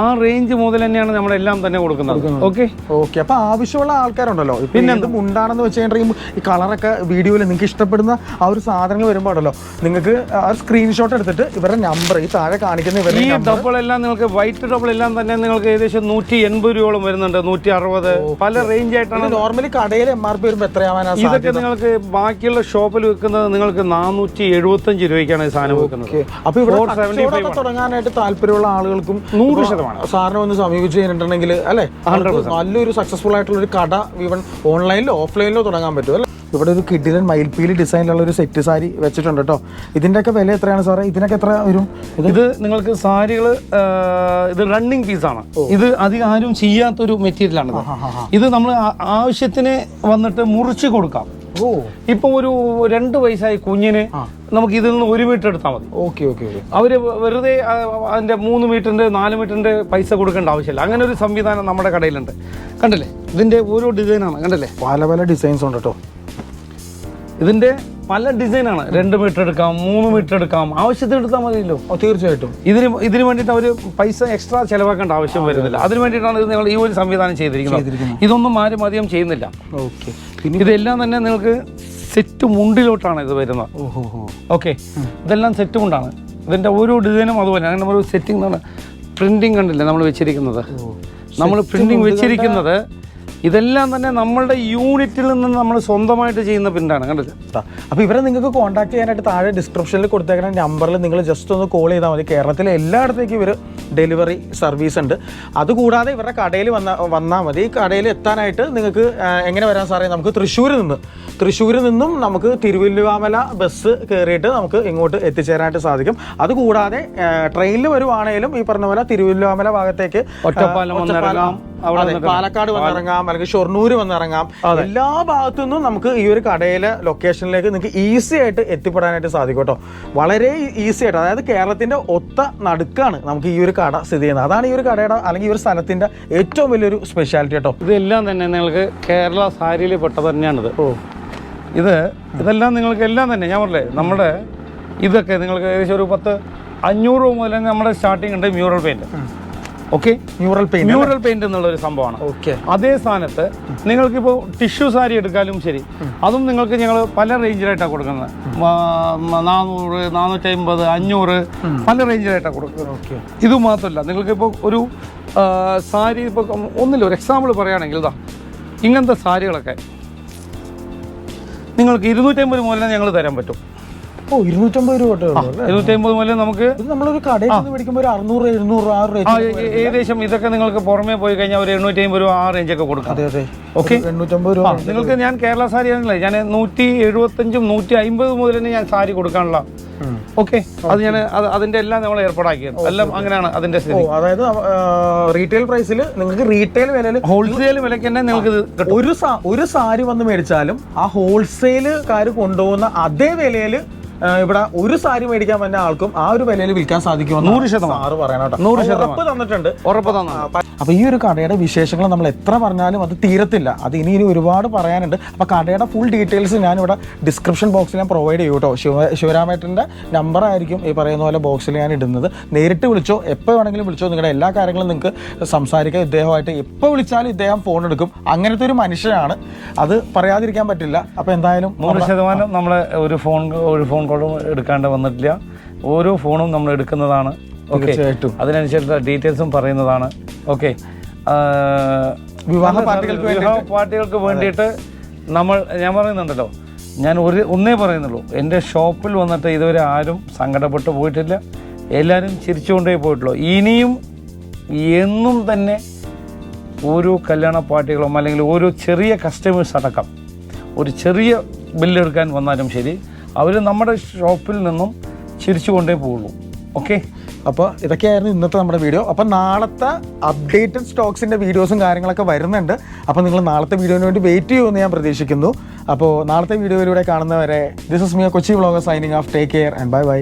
ആ റേഞ്ച് മുതൽ തന്നെയാണ് നമ്മളെല്ലാം തന്നെ കൊടുക്കുന്നത്. ഓക്കെ? ഓക്കെ അപ്പൊ ആവശ്യമുള്ള ആൾക്കാരുണ്ടല്ലോ. പിന്നെ എന്ത്? മുണ്ടാണെന്ന് വെച്ച് കഴിഞ്ഞിട്ടുണ്ടെങ്കിൽ ഈ കളറൊക്കെ വീഡിയോയിൽ നിങ്ങൾക്ക് ഇഷ്ടപ്പെടുന്ന ആ ഒരു സാധനങ്ങൾ വരുമ്പോൾ ഉണ്ടല്ലോ നിങ്ങൾക്ക് ആ സ്ക്രീൻഷോട്ട് എടുത്തിട്ട് ഇവരുടെ നമ്പർ ഈ താഴെ കാണിക്കുന്ന ഇവരുടെ ഈ ഡബിൾ എല്ലാം നിങ്ങൾക്ക് വൈറ്റ് ഡബിൾ എല്ലാം തന്നെ നിങ്ങൾക്ക് ഏകദേശം നൂറ്റി എൺപത് രൂപയോളം വരുന്നുണ്ട്. നൂറ്റി അറുപത് പല റേഞ്ച് ആയിട്ടാണ് നോർമലി കടയിൽ എം ആർ പി വരുമ്പോൾ എത്രയാവാൻ ഇതൊക്കെ നിങ്ങൾക്ക് ബാക്കിയുള്ള ഷോപ്പിൽ വെക്കുന്നത് നിങ്ങൾക്ക് നാനൂറ്റി എഴുപത്തഞ്ച് രൂപയ്ക്കാണ് ഈ സാധനം വെക്കുന്നത് അപ്പൊ ഇവിടെ 475 തുടങ്ങാനായിട്ട് താല്പര്യമുള്ള ആളുകൾക്കും നൂറ് ശതമാനം. സാറിനെ ഒന്ന് സമീപിച്ചു കഴിഞ്ഞിട്ടുണ്ടെങ്കിൽ അല്ലെ? നല്ലൊരു സക്സസ്ഫുൾ ആയിട്ടുള്ള ഒരു കട ഈവൻ ഓൺലൈനിലോ ഓഫ്ലൈനിലോ തുടങ്ങാൻ പറ്റും അല്ലെ? ഇവിടെ ഒരു കിഡിലൻ മയിൽപ്പീലി ഡിസൈനിലുള്ള ഒരു സെറ്റ് സാരി വെച്ചിട്ടുണ്ട് കേട്ടോ. ഇതിന്റെയൊക്കെ വില എത്രയാണ് സാറേ? ഇതിനൊക്കെ എത്ര വരും? ഇത് നിങ്ങൾക്ക് സാരികൾ ഇത് റണ്ണിങ് പീസാണ് ഇത് അധികം ആരും ചെയ്യാത്തൊരു മെറ്റീരിയലാണ് ഇത് നമ്മൾ ആവശ്യത്തിന് വന്നിട്ട് മുറിച്ച് കൊടുക്കാം. ഇപ്പം ഒരു രണ്ട് വയസ്സായ കുഞ്ഞിന് നമുക്ക് ഇതിൽ നിന്ന് ഒരു മീറ്റർ എടുത്താൽ മതി. ഓക്കെ ഓക്കെ അവർ വെറുതെ അതിന്റെ മൂന്ന് മീറ്ററിന്റെ നാല് മീറ്ററിന്റെ പൈസ കൊടുക്കേണ്ട ആവശ്യമില്ല. അങ്ങനെ ഒരു സംവിധാനം നമ്മുടെ കടയിലുണ്ട്. കണ്ടില്ലേ? ഇതിന്റെ ഓരോ ഡിസൈനാണ് കണ്ടല്ലേ? പല പല ഡിസൈൻസ് ഉണ്ട് കേട്ടോ ഇതിന്റെ പല ഡിസൈനാണ്. രണ്ട് മീറ്റർ എടുക്കാം മൂന്ന് മീറ്റർ എടുക്കാം. ആവശ്യത്തിന് എടുത്താൽ മതിയല്ലോ. തീർച്ചയായിട്ടും. ഇതിന് ഇതിന് വേണ്ടിയിട്ട് അവർ പൈസ എക്സ്ട്രാ ചിലവാക്കേണ്ട ആവശ്യം വരുന്നില്ല. അതിന് വേണ്ടിയിട്ടാണ് ഇത് നിങ്ങൾ ഈ ഒരു സംവിധാനം ചെയ്തിരിക്കുന്നത്. ഇതൊന്നും ആരും അധികം ചെയ്യുന്നില്ല. ഓക്കെ. ഇതെല്ലാം തന്നെ നിങ്ങൾക്ക് സെറ്റ് മുണ്ടിലോട്ടാണ് ഇത് വരുന്നത്. ഓക്കെ. ഇതെല്ലാം സെറ്റ് മുണ്ടാണ്. ഇതിന്റെ ഓരോ ഡിസൈനും അതുപോലെ അങ്ങനെ ഒരു സെറ്റിംഗ് ആണ് പ്രിന്റിങ് കണ്ടില്ലേ നമ്മൾ വെച്ചിരിക്കുന്നത്? നമ്മൾ പ്രിന്റിങ് വെച്ചിരിക്കുന്നത് ഇതെല്ലാം തന്നെ നമ്മളുടെ യൂണിറ്റിൽ നിന്ന് നമ്മൾ സ്വന്തമായിട്ട് ചെയ്യുന്ന പ്രിന്റാണ് കണ്ടത് അപ്പോൾ ഇവരെ നിങ്ങൾക്ക് കോൺടാക്ട് ചെയ്യാനായിട്ട് താഴെ ഡിസ്ക്രിപ്ഷനിൽ കൊടുത്തേക്കുന്ന നമ്പറിൽ നിങ്ങൾ ജസ്റ്റ് ഒന്ന് കോൾ ചെയ്താൽ മതി. കേരളത്തിലെ എല്ലായിടത്തേക്കും ഇവർ ഡെലിവറി സർവീസ് ഉണ്ട്. അതുകൂടാതെ ഇവരുടെ കടയിൽ വന്ന വന്നാൽ മതി. കടയിൽ എത്താനായിട്ട് നിങ്ങൾക്ക് എങ്ങനെ വരാൻ സാറേ? നമുക്ക് തൃശ്ശൂരിൽ നിന്ന്. തൃശ്ശൂരിൽ നിന്നും നമുക്ക് തിരുവല്ലുവാമല ബസ് കയറിയിട്ട് നമുക്ക് ഇങ്ങോട്ട് എത്തിച്ചേരാനായിട്ട് സാധിക്കും. അതുകൂടാതെ ട്രെയിനിൽ വരുവാണേലും ഈ പറഞ്ഞ പോലെ തിരുവല്ലുവാമല ഭാഗത്തേക്ക് ഒറ്റപ്പാലം അവിടെ പാലക്കാട് വന്നിറങ്ങാം അല്ലെങ്കിൽ ഷൊർണൂർ വന്നിറങ്ങാം എല്ലാ ഭാഗത്തു നിന്നും നമുക്ക് ഈ ഒരു കടയിലെ ലൊക്കേഷനിലേക്ക് നിങ്ങൾക്ക് ഈസി ആയിട്ട് എത്തിപ്പെടാനായിട്ട് സാധിക്കും കേട്ടോ. വളരെ ഈസി ആയിട്ട്. അതായത് കേരളത്തിന്റെ ഒത്ത നടുക്കാണ് നമുക്ക് ഈ ഒരു കട സ്ഥിതി ചെയ്യുന്നത്. അതാണ് ഈ ഒരു കടയുടെ അല്ലെങ്കിൽ ഈ ഒരു സ്ഥലത്തിന്റെ ഏറ്റവും വലിയൊരു സ്പെഷ്യാലിറ്റി കേട്ടോ. ഇതെല്ലാം തന്നെ നിങ്ങൾക്ക് കേരള സാരിയിൽ പെട്ട തന്നെയാണിത്. ഓ. ഇത് ഇതെല്ലാം നിങ്ങൾക്ക് എല്ലാം തന്നെ. ഞാൻ പറഞ്ഞേ നമ്മുടെ ഇതൊക്കെ നിങ്ങൾക്ക് ഏകദേശം ഒരു പത്ത് അഞ്ഞൂറ് രൂപ മുതൽ നമ്മുടെ സ്റ്റാർട്ടിംഗ് ഉണ്ട് mural paint okay mural paint mural paint എന്നുള്ള ഒരു സംഭവമാണ്. ഓക്കെ അതേ സ്ഥാനത്ത് നിങ്ങൾക്കിപ്പോൾ ടിഷ്യൂ സാരി എടുക്കാലും ശരി. അതും നിങ്ങൾക്ക് ഞങ്ങൾ പല റേഞ്ചിലായിട്ടാണ് കൊടുക്കുന്നത്. നാനൂറ് നാനൂറ്റി അമ്പത് അഞ്ഞൂറ് പല റേഞ്ചിലായിട്ടാണ് കൊടുക്കുന്നത്. ഓക്കെ ഇത് മാത്രമല്ല നിങ്ങൾക്കിപ്പോൾ ഒരു സാരി ഇപ്പോൾ ഒന്നില്ല ഒരു എക്സാമ്പിൾ പറയുകയാണെങ്കിൽ ഇതാ ഇങ്ങനത്തെ സാരികളൊക്കെ നിങ്ങൾക്ക് ഇരുന്നൂറ്റമ്പത് മുതലേ ഞങ്ങൾ തരാൻ പറ്റും. ഓ ഇരുന്നൂറ്റമ്പത് രൂപ അല്ലേ? ഇരുന്നൂറ്റമ്പത് മുതൽ നമുക്ക് നമ്മളൊരു കടയിൽ നിന്ന് മേടിക്കുമ്പോൾ ഒരു അറുന്നൂറ് എഴുന്നൂറ് ആ റേറ്റ് ഏകദേശം ഇതൊക്കെ നിങ്ങൾക്ക് പുറമേ പോയി കഴിഞ്ഞാൽ ഒരു എണ്ണൂറ്റി അമ്പത് രൂപ ആ റേഞ്ചൊക്കെ കൊടുക്കാം. അതെ അതെ. ഓക്കെ എണ്ണൂറ്റമ്പത് രൂപ നിങ്ങൾക്ക് ഞാൻ കേരള സാരി ആണല്ലേ ഞാൻ നൂറ്റി എഴുപത്തഞ്ചും നൂറ്റി അമ്പത് മുതൽ തന്നെ ഞാൻ സാരി കൊടുക്കാനുള്ള. ഓക്കെ അത് ഞാൻ അതിന്റെ എല്ലാം നമ്മൾ ഏർപ്പാടാക്കിയത്. എല്ലാം അങ്ങനെയാണ് അതിന്റെ സ്ഥിതി. അതായത് റീറ്റെയിൽ പ്രൈസിൽ നിങ്ങൾക്ക് റീറ്റെയിൽ വിലയിൽ ഹോൾസെയിൽ വിലയ്ക്ക് തന്നെ നിങ്ങൾക്ക് ഒരു ഒരു സാരി വന്ന് മേടിച്ചാലും ആ ഹോൾസെയിൽ ഹോൾസെയിലുകാർ കൊണ്ടുപോകുന്ന അതേ വിലയിൽ ഇവിടെ ഒരു സാരി മേടിക്കാൻ വന്ന ആൾക്കും ആ ഒരു വിലയിൽ വിൽക്കാൻ സാധിക്കും നൂറ് ശതമാനം. സാറ് പറയണം. നൂറ് ശതമാനം. ഉറപ്പ് തന്നിട്ടുണ്ട്. ഉറപ്പ് തന്നെ. അപ്പൊ ഈ ഒരു കടയുടെ വിശേഷങ്ങൾ നമ്മൾ എത്ര പറഞ്ഞാലും അത് തീരത്തില്ല. അത് ഇനി ഇനി ഒരുപാട് പറയാനുണ്ട്. അപ്പൊ കടയുടെ ഫുൾ ഡീറ്റെയിൽസ് ഞാൻ ഇവിടെ ഡിസ്ക്രിപ്ഷൻ ബോക്സിൽ ഞാൻ പ്രൊവൈഡ് ചെയ്യും കേട്ടോ. ശിവ ശിവരാമേട്ടന്റെ നമ്പർ ആയിരിക്കും ഈ പറയുന്ന പോലെ ബോക്സിൽ ഞാൻ ഇടുന്നത്. നേരിട്ട് വിളിച്ചോ എപ്പോൾ വേണമെങ്കിലും വിളിച്ചോ നിങ്ങളുടെ എല്ലാ കാര്യങ്ങളും നിങ്ങൾക്ക് സംസാരിക്കാം. ഇദ്ദേഹമായിട്ട് എപ്പോൾ വിളിച്ചാലും ഇദ്ദേഹം ഫോൺ എടുക്കും. അങ്ങനത്തെ ഒരു മനുഷ്യനാണ്. അത് പറയാതിരിക്കാൻ പറ്റില്ല. അപ്പൊ എന്തായാലും നൂറ് ശതമാനം നമ്മൾ ഒരു ഫോൺ ഒരു ഫോൺ കോളും എടുക്കാണ്ട് വന്നിട്ടില്ല. ഓരോ ഫോണും നമ്മൾ എടുക്കുന്നതാണ്. ഓക്കെ. അതിനനുസരിച്ചുള്ള ഡീറ്റെയിൽസും പറയുന്നതാണ്. ഓക്കെ. വിവാഹ പാർട്ടികൾക്ക് വിവാഹ പാർട്ടികൾക്ക് വേണ്ടിയിട്ട് നമ്മൾ ഞാൻ പറയുന്നുണ്ടല്ലോ. ഞാൻ ഒരു ഒന്നേ പറയുന്നുള്ളൂ. എന്റെ ഷോപ്പിൽ വന്നിട്ട് ഇതുവരെ ആരും സങ്കടപ്പെട്ട് പോയിട്ടില്ല. എല്ലാവരും ചിരിച്ചുകൊണ്ടേ പോയിട്ടുള്ളൂ. ഇനിയും എന്നും തന്നെ ഓരോ കല്യാണ പാർട്ടികളും അല്ലെങ്കിൽ ഓരോ ചെറിയ കസ്റ്റമേഴ്സ് അടക്കം ഒരു ചെറിയ ബില്ലെടുക്കാൻ വന്നാലും ശരി അവർ നമ്മുടെ ഷോപ്പിൽ നിന്നും ചിരിച്ചു കൊണ്ടേ പോവുള്ളൂ ഓക്കെ? അപ്പോൾ ഇതൊക്കെയായിരുന്നു ഇന്നത്തെ നമ്മുടെ വീഡിയോ. അപ്പോൾ നാളത്തെ അപ്ഡേറ്റഡ് സ്റ്റോക്സിന്റെ വീഡിയോസും കാര്യങ്ങളൊക്കെ വരുന്നുണ്ട്. അപ്പോൾ നിങ്ങൾ നാളത്തെ വീഡിയോന് വേണ്ടി വെയിറ്റ് ചെയ്യുമെന്ന് ഞാൻ പ്രതീക്ഷിക്കുന്നു. അപ്പോൾ നാളത്തെ വീഡിയോയിലൂടെ കാണുന്നവരെ this is Mia Kochi vlogger signing off take care and bye bye